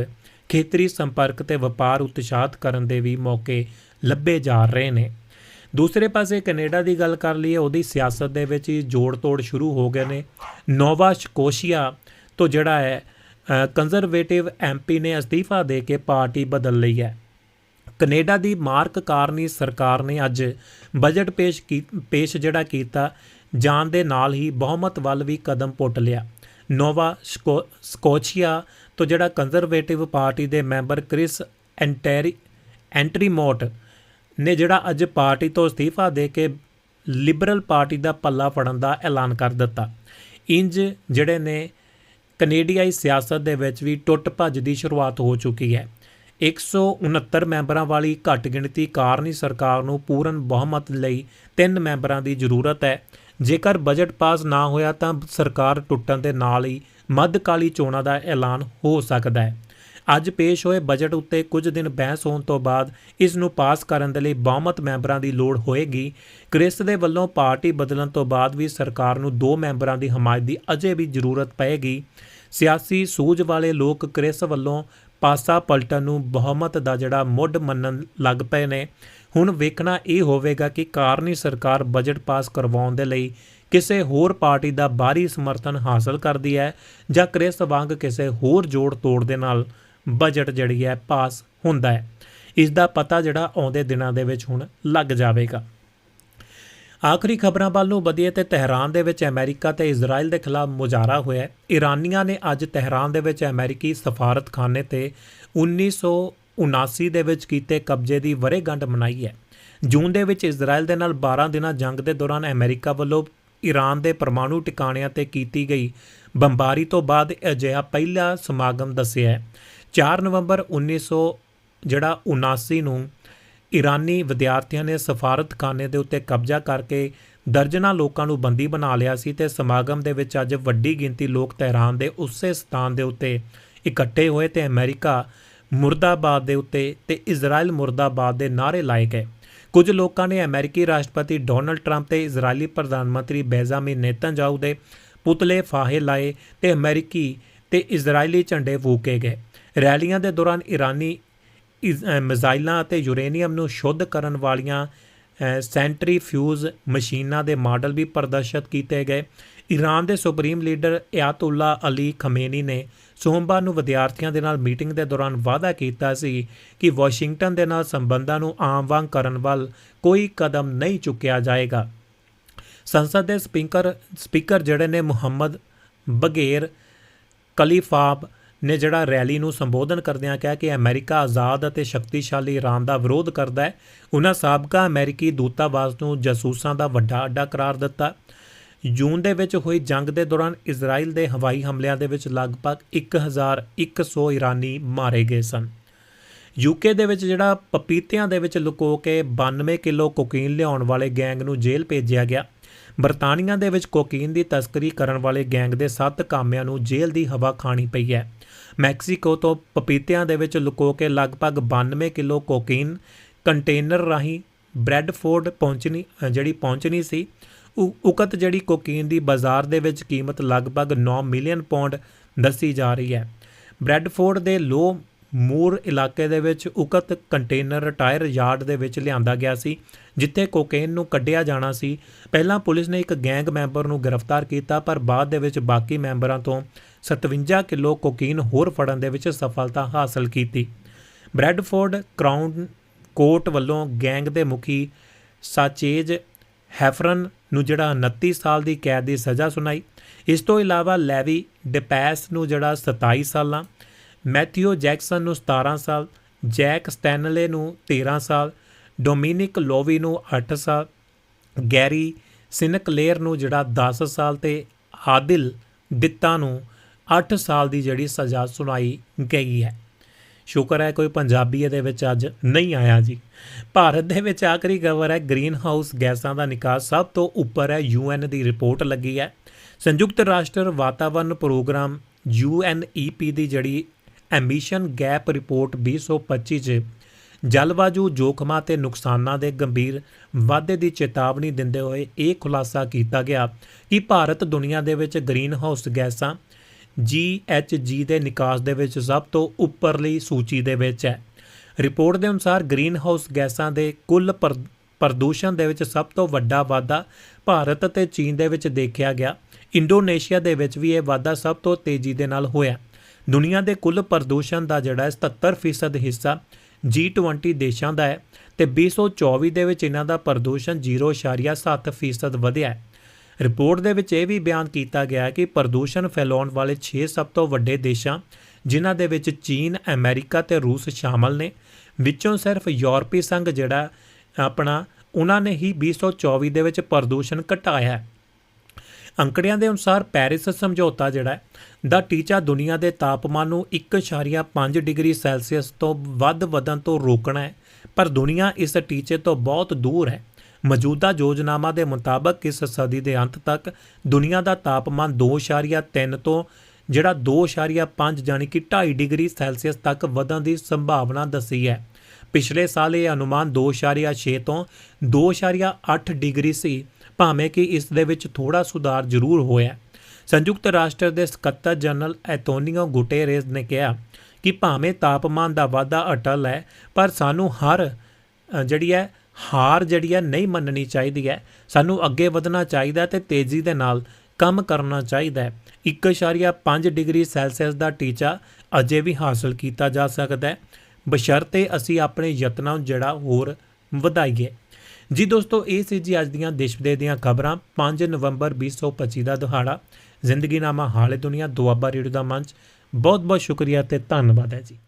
ਖੇਤਰੀ ਸੰਪਰਕ ਤੇ ਵਪਾਰ ਉਤਸ਼ਾਹਤ ਕਰਨ ਦੇ ਵੀ ਮੌਕੇ ਲੱਭੇ ਜਾ ਰਹੇ ਨੇ। ਦੂਸਰੇ ਪਾਸੇ ਕੈਨੇਡਾ ਦੀ ਗੱਲ ਕਰ ਲਈਏ, ਉਹਦੀ ਸਿਆਸਤ ਦੇ ਵਿੱਚ ਹੀ ਜੋੜ-ਤੋੜ ਸ਼ੁਰੂ ਹੋ ਗਏ ਨੇ। ਨੋਵਾ ਸਕੋਸ਼ੀਆ ਤੋਂ ਜਿਹੜਾ ਹੈ ਕੰਜ਼ਰਵੇਟਿਵ ਐਮਪੀ ਨੇ ਅਸਤੀਫਾ ਦੇ ਕੇ ਪਾਰਟੀ ਬਦਲ ਲਈ ਹੈ। ਕੈਨੇਡਾ ਦੀ ਮਾਰਕ ਕਾਰਨੀ ਸਰਕਾਰ ਨੇ ਅੱਜ ਬਜਟ ਪੇਸ਼ ਕੀ, ਪੇਸ਼ ਜਿਹੜਾ ਕੀਤਾ, ਜਾਣ ਦੇ ਨਾਲ ਹੀ ਬਹੁਮਤ ਵੱਲ ਵੀ ਕਦਮ ਪੁੱਟ ਲਿਆ। ਨੋਵਾ ਸਕੋ- ਸਕੋਸ਼ੀਆ ਤੋਂ ਜਿਹੜਾ ਕੰਜ਼ਰਵੇਟਿਵ ਪਾਰਟੀ ਦੇ ਮੈਂਬਰ ਕ੍ਰਿਸ ਐਂਟਰੀ, ਐਂਟਰੀਮੋਟ ਨੇ ਜਿਹੜਾ ਅੱਜ ਪਾਰਟੀ ਤੋਂ ਅਸਤੀਫਾ ਦੇ ਕੇ ਲਿਬਰਲ ਪਾਰਟੀ ਦਾ ਪੱਲਾ ਫੜਨ ਦਾ ਐਲਾਨ ਕਰ ਦਿੱਤਾ। ਇੰਜ ਜਿਹੜੇ ਨੇ ਕੈਨੇਡੀਆਈ ਸਿਆਸਤ ਦੇ ਵਿੱਚ ਵੀ ਟੁੱਟ ਭੱਜ ਦੀ ਸ਼ੁਰੂਆਤ ਹੋ ਚੁੱਕੀ ਹੈ। 169 ਮੈਂਬਰਾਂ ਵਾਲੀ ਘੱਟ ਗਿਣਤੀ ਕਾਰਨੀ ਸਰਕਾਰ ਨੂੰ ਪੂਰਨ ਬਹੁਮਤ ਲਈ ਤਿੰਨ ਮੈਂਬਰਾਂ ਦੀ ਜ਼ਰੂਰਤ ਹੈ। ਜੇਕਰ ਬਜਟ ਪਾਸ ਨਾ ਹੋਇਆ ਤਾਂ ਸਰਕਾਰ ਟੁੱਟਣ ਦੇ ਨਾਲ ਹੀ ਮੱਧਕਾਲੀ ਚੋਣਾਂ ਦਾ ਐਲਾਨ ਹੋ ਸਕਦਾ ਹੈ। ਅੱਜ ਪੇਸ਼ ਹੋਏ ਬਜਟ ਉੱਤੇ ਕੁਝ ਦਿਨ ਬਹਿਸ ਹੋਣ ਤੋਂ ਬਾਅਦ ਇਸ ਨੂੰ ਪਾਸ ਕਰਨ ਦੇ ਲਈ ਬਹੁਮਤ ਮੈਂਬਰਾਂ ਦੀ ਲੋੜ ਹੋਏਗੀ। ਕ੍ਰਿਸ ਦੇ ਵੱਲੋਂ ਪਾਰਟੀ ਬਦਲਣ ਤੋਂ ਬਾਅਦ ਵੀ ਸਰਕਾਰ ਨੂੰ ਦੋ ਮੈਂਬਰਾਂ ਦੀ ਹਮਾਇਤ ਦੀ ਅਜੇ ਵੀ ਜ਼ਰੂਰਤ ਪਏਗੀ। ਸਿਆਸੀ ਸੂਝ ਵਾਲੇ ਲੋਕ ਕ੍ਰਿਸ ਵੱਲੋਂ ਪਾਸਾ ਪਲਟਣ ਨੂੰ ਬਹੁਮਤ ਦਾ ਜਿਹੜਾ ਮੁੱਢ ਮੰਨਣ ਲੱਗ ਪਏ ਨੇ। ਹੁਣ ਵੇਖਣਾ ਇਹ ਹੋਵੇਗਾ ਕਿ ਕਾਰਨੀ ਸਰਕਾਰ ਬਜਟ ਪਾਸ ਕਰਵਾਉਣ ਦੇ ਲਈ ਕਿਸੇ ਹੋਰ ਪਾਰਟੀ ਦਾ ਬਾਹਰੀ ਸਮਰਥਨ ਹਾਸਲ ਕਰਦੀ ਹੈ ਜਾਂ ਕ੍ਰਿਸ ਵਾਂਗ ਕਿਸੇ ਹੋਰ ਜੋੜ ਤੋੜ ਦੇ ਨਾਲ ਬਜਟ ਜਿਹੜੀ ਹੈ ਪਾਸ ਹੁੰਦਾ ਹੈ। ਇਸ ਦਾ ਪਤਾ ਜਿਹੜਾ ਆਉਂਦੇ ਦਿਨਾਂ ਦੇ ਵਿੱਚ ਹੁਣ ਲੱਗ ਜਾਵੇਗਾ। ਆਖਰੀ ਖਬਰਾਂ ਵੱਲ ਨੂੰ ਵਧੀਏ ਤੇ ਤਹਿਰਾਨ ਦੇ ਵਿੱਚ ਅਮਰੀਕਾ ਤੇ ਇਜ਼ਰਾਈਲ ਦੇ ਖਿਲਾਫ ਮੁਜ਼ਾਹਰਾ ਹੋਇਆ ਈਰਾਨੀਆਂ ਨੇ ਅੱਜ ਤਹਿਰਾਨ ਦੇ ਵਿੱਚ ਅਮਰੀਕੀ ਸਫਾਰਤਖਾਨੇ ਤੇ 1979 ਦੇ ਵਿੱਚ ਕੀਤੇ ਕਬਜ਼ੇ ਦੀ ਵਰ੍ਹੇਗੰਢ ਮਨਾਈ ਹੈ। ਜੂਨ ਦੇ ਵਿੱਚ ਇਜ਼ਰਾਈਲ ਦੇ ਨਾਲ 12 ਦਿਨਾਂ ਜੰਗ ਦੇ ਦੌਰਾਨ ਅਮਰੀਕਾ ਵੱਲੋਂ ਈਰਾਨ ਦੇ ਪਰਮਾਣੂ ਟਿਕਾਣਿਆਂ ਤੇ ਕੀਤੀ ਗਈ ਬੰਬਾਰੀ ਤੋਂ ਬਾਅਦ ਅਜਿਹਾ ਪਹਿਲਾ ਸਮਾਗਮ ਦੱਸਿਆ ਹੈ। 4 ਨਵੰਬਰ 1900 ਜਿਹੜਾ 79 ਨੂੰ ਈਰਾਨੀ ਵਿਦਿਆਰਥੀਆਂ ਨੇ ਸਫਾਰਤਖਾਨੇ ਦੇ ਉੱਤੇ ਕਬਜ਼ਾ ਕਰਕੇ ਦਰਜਨਾਂ ਲੋਕਾਂ ਨੂੰ ਬੰਦੀ ਬਣਾ ਲਿਆ ਸੀ ਤੇ ਸਮਾਗਮ ਦੇ ਵਿੱਚ ਅੱਜ ਵੱਡੀ ਗਿਣਤੀ ਲੋਕ ਤਹਿਰਾਨ ਦੇ ਉਸੇ ਸਥਾਨ ਦੇ ਉੱਤੇ ਇਕੱਠੇ ਹੋਏ ਤੇ ਅਮਰੀਕਾ ਮੁਰਦਾਬਾਦ ਦੇ ਉੱਤੇ ਤੇ ਇਜ਼ਰਾਈਲ ਮੁਰਦਾਬਾਦ ਦੇ ਨਾਅਰੇ ਲਾਏ ਗਏ। ਕੁਝ ਲੋਕਾਂ ਨੇ ਅਮਰੀਕੀ ਰਾਸ਼ਟਰਪਤੀ ਡੋਨਲਡ ਟਰੰਪ ਤੇ ਇਜ਼ਰਾਈਲੀ ਪ੍ਰਧਾਨ ਮੰਤਰੀ ਬੈਜ਼ਾਮਿਨ ਨੇਤਨਯਾਹੂ ਦੇ ਪੁਤਲੇ ਫਾਹੇ ਲਾਏ ਤੇ ਅਮਰੀਕੀ ਤੇ ਇਜ਼ਰਾਈਲੀ ਝੰਡੇ ਫੂਕੇ ਗਏ। ਰੈਲੀਆਂ ਦੇ ਦੌਰਾਨ ਇਰਾਨੀ ਇਜ਼- ਅ, ਮਿਜ਼ਾਈਲਾਂ ਅਤੇ ਯੂਰੇਨੀਅਮ ਨੂੰ ਸ਼ੁੱਧ ਕਰਨ ਵਾਲੀਆਂ ਸੈਂਟਰੀ ਫਿਊਜ਼ ਮਸ਼ੀਨਾਂ ਦੇ ਮਾਡਲ ਵੀ ਪ੍ਰਦਰਸ਼ਿਤ ਕੀਤੇ ਗਏ। ਈਰਾਨ ਦੇ supreme leader Ayatollah Ali Khamenei ਨੇ ਸੋਮਵਾਰ ਨੂੰ ਵਿਦਿਆਰਥੀਆਂ ਦੇ ਨਾਲ ਮੀਟਿੰਗ ਦੇ ਦੌਰਾਨ ਵਾਅਦਾ ਕੀਤਾ ਸੀ ਕਿ ਵਾਸ਼ਿੰਗਟਨ ਦੇ ਨਾਲ ਸੰਬੰਧਾਂ ਨੂੰ ਆਮ ਵਾਂਗ ਕਰਨ ਵੱਲ ਕੋਈ ਕਦਮ ਨਹੀਂ ਚੁੱਕਿਆ ਜਾਏਗਾ। ਸੰਸਦ ਦੇ ਸਪੀਕਰ ਸਪੀਕਰ ਜਿਹੜੇ ਨੇ ਮੁਹੰਮਦ ਬਗੇਰ ਕਲੀਫਾਬ ਨੇ ਜਿਹੜਾ ਰੈਲੀ ਨੂੰ ਸੰਬੋਧਨ ਕਰਦਿਆਂ ਕਿਹਾ ਕਿ ਅਮਰੀਕਾ ਆਜ਼ਾਦ ਅਤੇ ਸ਼ਕਤੀਸ਼ਾਲੀ ਈਰਾਨ ਦਾ ਵਿਰੋਧ ਕਰਦਾ ਹੈ। ਉਹਨਾਂ ਸਾਬਕਾ ਅਮਰੀਕੀ ਦੂਤਾਵਾਸ ਨੂੰ ਜਾਸੂਸਾਂ ਦਾ ਵੱਡਾ ਅੱਡਾ ਕਰਾਰ ਦਿੱਤਾ। ਜੂਨ ਦੇ ਵਿੱਚ ਹੋਈ ਜੰਗ ਦੇ ਦੌਰਾਨ ਇਜ਼ਰਾਈਲ ਦੇ ਹਵਾਈ ਹਮਲਿਆਂ ਦੇ ਵਿੱਚ ਲਗਭਗ 1100 ਈਰਾਨੀ ਮਾਰੇ ਗਏ ਸਨ। ਯੂਕੇ ਦੇ ਵਿੱਚ ਜਿਹੜਾ ਪਪੀਤਿਆਂ ਦੇ ਵਿੱਚ ਲੁਕੋ ਕੇ 92 ਕਿਲੋ ਕੋਕੀਨ ਲਿਆਉਣ ਵਾਲੇ ਗੈਂਗ ਨੂੰ ਜੇਲ੍ਹ ਭੇਜਿਆ ਗਿਆ। ਬਰਤਾਨੀਆ ਦੇ ਵਿੱਚ ਕੋਕੀਨ ਦੀ ਤਸਕਰੀ ਕਰਨ ਵਾਲੇ ਗੈਂਗ ਦੇ 7 ਕਾਮਿਆਂ ਨੂੰ ਜੇਲ੍ਹ ਦੀ ਹਵਾ ਖਾਣੀ ਪਈ ਹੈ। ਮੈਕਸੀਕੋ ਤੋਂ ਪਪੀਤਿਆਂ ਦੇ ਵਿੱਚ ਲੁਕੋ ਕੇ ਲਗਭਗ 92 ਕਿਲੋ ਕੋਕੀਨ ਕੰਟੇਨਰ ਰਾਹੀਂ ਬ੍ਰੈਡਫੋਰਡ ਪਹੁੰਚਣੀ ਜਿਹੜੀ ਪਹੁੰਚਣੀ ਸੀ ਉਕਤ ਜਿਹੜੀ ਕੋਕੀਨ ਦੀ ਬਾਜ਼ਾਰ ਦੇ ਵਿੱਚ ਕੀਮਤ ਲਗਭਗ 9 ਮਿਲੀਅਨ ਪਾਉਂਡ ਦੱਸੀ ਜਾ ਰਹੀ ਹੈ। ਬ੍ਰੈਡਫੋਰਡ ਦੇ ਲੋ ਮੂਰ ਇਲਾਕੇ ਦੇ ਵਿੱਚ ਉਕਤ ਕੰਟੇਨਰ ਟਾਇਰ ਯਾਰਡ ਦੇ ਵਿੱਚ ਲਿਆਂਦਾ ਗਿਆ ਸੀ, ਜਿੱਥੇ ਕੋਕੇਨ ਨੂੰ ਕੱਢਿਆ ਜਾਣਾ ਸੀ। ਪਹਿਲਾਂ ਪੁਲਿਸ ਨੇ ਇੱਕ ਗੈਂਗ ਮੈਂਬਰ ਨੂੰ ਗ੍ਰਿਫਤਾਰ ਕੀਤਾ, ਪਰ ਬਾਅਦ ਦੇ ਵਿੱਚ ਬਾਕੀ ਮੈਂਬਰਾਂ ਤੋਂ 57 ਕਿਲੋ ਕੋਕੀਨ ਹੋਰ ਫੜਨ ਦੇ ਵਿੱਚ ਸਫਲਤਾ ਹਾਸਲ ਕੀਤੀ। ਬ੍ਰੈਡਫੋਰਡ ਕਰਾਊਨ ਕੋਰਟ ਵੱਲੋਂ ਗੈਂਗ ਦੇ ਮੁਖੀ ਸਾਚੇਜ ਹੈਫਰਨ ਨੂੰ ਜਿਹੜਾ 29 ਸਾਲ ਦੀ ਕੈਦ ਦੀ ਸਜ਼ਾ ਸੁਣਾਈ। ਇਸ ਤੋਂ ਇਲਾਵਾ ਲੈਵੀ ਡਿਪੈਸ ਨੂੰ ਜਿਹੜਾ 27 ਸਾਲਾਂ, ਮੈਥਿਊ ਜੈਕਸਨ ਨੂੰ 17 ਸਾਲ, ਜੈਕ ਸਟੈਨਲੇ ਨੂੰ 13 ਸਾਲ, ਡੋਮਿਨਿਕ ਲੋਵੀ ਨੂੰ 8 ਸਾਲ, ਗੈਰੀ ਸਿਨਕਲੇਅਰ ਨੂੰ ਜਿਹੜਾ 10 ਸਾਲ ਤੇ ਆਦਿਲ ਦਿੱਤਾ ਨੂੰ 8 ਸਾਲ ਦੀ ਜਿਹੜੀ ਸਜ਼ਾ ਸੁਣਾਈ ਗਈ ਹੈ। ਸ਼ੁਕਰ ਹੈ ਕੋਈ ਪੰਜਾਬੀ ਇਹਦੇ ਵਿੱਚ ਅੱਜ ਨਹੀਂ ਆਇਆ ਜੀ। ਭਾਰਤ ਦੇ ਵਿੱਚ ਆਖਰੀ ਖਬਰ ਹੈ ਗ੍ਰੀਨ ਹਾਊਸ ਗੈਸਾਂ ਦਾ ਨਿਕਾਸ ਸਭ ਤੋਂ ਉੱਪਰ ਹੈ, ਯੂਐਨ ਦੀ ਰਿਪੋਰਟ ਲੱਗੀ ਹੈ। ਸੰਯੁਕਤ ਰਾਸ਼ਟਰ ਵਾਤਾਵਰਣ ਪ੍ਰੋਗਰਾਮ ਯੂਐਨਈਪੀ ਦੀ ਜਿਹੜੀ ਐਮਿਸ਼ਨ ਗੈਪ ਰਿਪੋਰਟ 2025 ਚ ਜਲਵਾਯੂ ਜੋਖਮਾਂ ਤੇ ਨੁਕਸਾਨਾਂ ਦੇ ਗੰਭੀਰ ਵਾਧੇ ਦੀ ਚੇਤਾਵਨੀ ਦਿੰਦੇ ਹੋਏ ਇਹ ਖੁਲਾਸਾ ਕੀਤਾ ਗਿਆ ਕਿ ਭਾਰਤ ਦੁਨੀਆ ਦੇ ਵਿੱਚ ਗ੍ਰੀਨ ਹਾਊਸ ਗੈਸਾਂ GHG ਦੇ ਨਿਕਾਸ ਦੇ ਵਿੱਚ ਸਭ ਤੋਂ ਉੱਪਰਲੀ ਸੂਚੀ ਦੇ ਵਿੱਚ ਹੈ। ਰਿਪੋਰਟ ਦੇ ਅਨੁਸਾਰ ਗ੍ਰੀਨ ਹਾਊਸ ਗੈਸਾਂ ਦੇ ਕੁੱਲ ਪਰ- ਪ੍ਰਦੂਸ਼ਣ ਦੇ ਵਿੱਚ ਸਭ ਤੋਂ ਵੱਡਾ ਵਾਧਾ ਭਾਰਤ ਅਤੇ ਚੀਨ ਦੇ ਵਿੱਚ ਦੇਖਿਆ ਗਿਆ। ਇੰਡੋਨੇਸ਼ੀਆ ਦੇ ਵਿੱਚ ਵੀ ਇਹ ਵਾਧਾ ਸਭ ਤੋਂ ਤੇਜ਼ੀ ਦੇ ਨਾਲ ਹੋਇਆ। ਦੁਨੀਆ ਦੇ ਕੁੱਲ ਪ੍ਰਦੂਸ਼ਣ ਦਾ ਜਿਹੜਾ ਹੈ 77% ਹਿੱਸਾ G20 ਦੇਸ਼ਾਂ ਦਾ ਹੈ ਤੇ 2024 ਦੇ ਵਿੱਚ ਇਹਨਾਂ ਦਾ ਪ੍ਰਦੂਸ਼ਣ 0.7% ਵਧਿਆ ਹੈ। ਰਿਪੋਰਟ ਦੇ ਵਿੱਚ ਇਹ ਵੀ ਬਿਆਨ ਕੀਤਾ ਗਿਆ ਹੈ ਕਿ ਪ੍ਰਦੂਸ਼ਣ ਫੈਲਾਉਣ ਵਾਲੇ 6 ਸਭ ਤੋਂ ਵੱਡੇ ਦੇਸ਼ਾਂ ਜਿਨ੍ਹਾਂ ਦੇ ਵਿੱਚ ਚੀਨ, ਅਮਰੀਕਾ ਤੇ ਰੂਸ ਸ਼ਾਮਲ ਨੇ ਵਿੱਚੋਂ ਸਿਰਫ ਯੂਰਪੀ ਸੰਘ ਜਿਹੜਾ ਆਪਣਾ ਉਹਨਾਂ ਨੇ ਹੀ 2024 ਦੇ ਵਿੱਚ ਪ੍ਰਦੂਸ਼ਣ ਘਟਾਇਆ ਹੈ। ਅੰਕੜਿਆਂ ਦੇ ਅਨੁਸਾਰ ਪੈਰਿਸ ਸਮਝੌਤਾ ਜਿਹੜਾ ਦਾ ਟੀਚਾ ਦੁਨੀਆ ਦੇ ਤਾਪਮਾਨ ਨੂੰ 1.5 ਡਿਗਰੀ ਸੈਲਸੀਅਸ ਤੋਂ ਵੱਧ ਵਧਣ ਤੋਂ ਰੋਕਣਾ ਹੈ ਪਰ ਦੁਨੀਆ ਇਸ ਟੀਚੇ ਤੋਂ ਬਹੁਤ ਦੂਰ ਹੈ। ਮੌਜੂਦਾ ਯੋਜਨਾਵਾਂ ਦੇ ਮੁਤਾਬਕ ਇਸ ਸਦੀ ਦੇ ਅੰਤ ਤੱਕ ਦੁਨੀਆ ਦਾ ਤਾਪਮਾਨ 2.3 ਤੋਂ, ਜਿਹੜਾ 2.5 ਜਾਨੀ ਕਿ 2.5 ਡਿਗਰੀ ਸੈਲਸੀਅਸ ਤੱਕ ਵਧਣ ਦੀ ਸੰਭਾਵਨਾ ਦੱਸੀ ਹੈ। ਪਿਛਲੇ ਸਾਲ ਇਹ ਅਨੁਮਾਨ 2.6 ਤੋਂ 2.8 ਡਿਗਰੀ ਸੀ, ਭਾਵੇਂ ਕਿ ਇਸ ਦੇ ਵਿੱਚ ਥੋੜਾ ਸੁਧਾਰ ਜ਼ਰੂਰ ਹੋਇਆ ਸੰਯੁਕਤ ਰਾਸ਼ਟਰ ਦੇ ਸਕੱਤਰ ਜਨਰਲ ਐਂਟੋਨੀਓ ਗੁਟੇਰੇਜ਼ ਨੇ ਕਿਹਾ ਕਿ ਭਾਵੇਂ ਤਾਪਮਾਨ ਦਾ ਵਾਧਾ ਅਟਲ ਹੈ, ਪਰ ਸਾਨੂੰ ਹਰ ਜਿਹੜੀ ਹੈ ਹਾਰ ਜਿਹੜੀ ਹੈ ਨਹੀਂ ਮੰਨਣੀ ਚਾਹੀਦੀ ਹੈ। ਸਾਨੂੰ ਅੱਗੇ ਵਧਣਾ ਚਾਹੀਦਾ ਹੈ ਤੇ ਤੇਜ਼ੀ ਦੇ ਨਾਲ ਕੰਮ ਕਰਨਾ ਚਾਹੀਦਾ ਹੈ। 1.5 ਡਿਗਰੀ ਸੈਲਸੀਅਸ ਦਾ ਟੀਚਾ ਅਜੇ ਵੀ ਹਾਸਲ ਕੀਤਾ ਜਾ ਸਕਦਾ ਹੈ। ਬਸ਼ਰਤੇ ਅਸੀਂ ਆਪਣੇ ਯਤਨਾਂ ਨੂੰ ਜਿਹੜਾ ਹੋਰ ਵਧਾਈਏ। ਜੀ ਦੋਸਤੋ, ਇਹ ਸੀ ਜੀ ਅੱਜ ਦੀਆਂ ਦੇਸ਼ ਵਿਦੇਸ਼ ਦੀਆਂ ਖਬਰਾਂ। 5 ਨਵੰਬਰ 2025 ਦਾ ਦਿਹਾੜਾ। ਜ਼ਿੰਦਗੀਨਾਮਾ ਹਾਲੇ ਦੁਨੀਆ, ਦੁਆਬਾ ਰੇਡੀਓ ਦਾ ਮੰਚ। ਬਹੁਤ ਬਹੁਤ ਸ਼ੁਕਰੀਆ ਤੇ ਧੰਨਵਾਦ ਹੈ ਜੀ।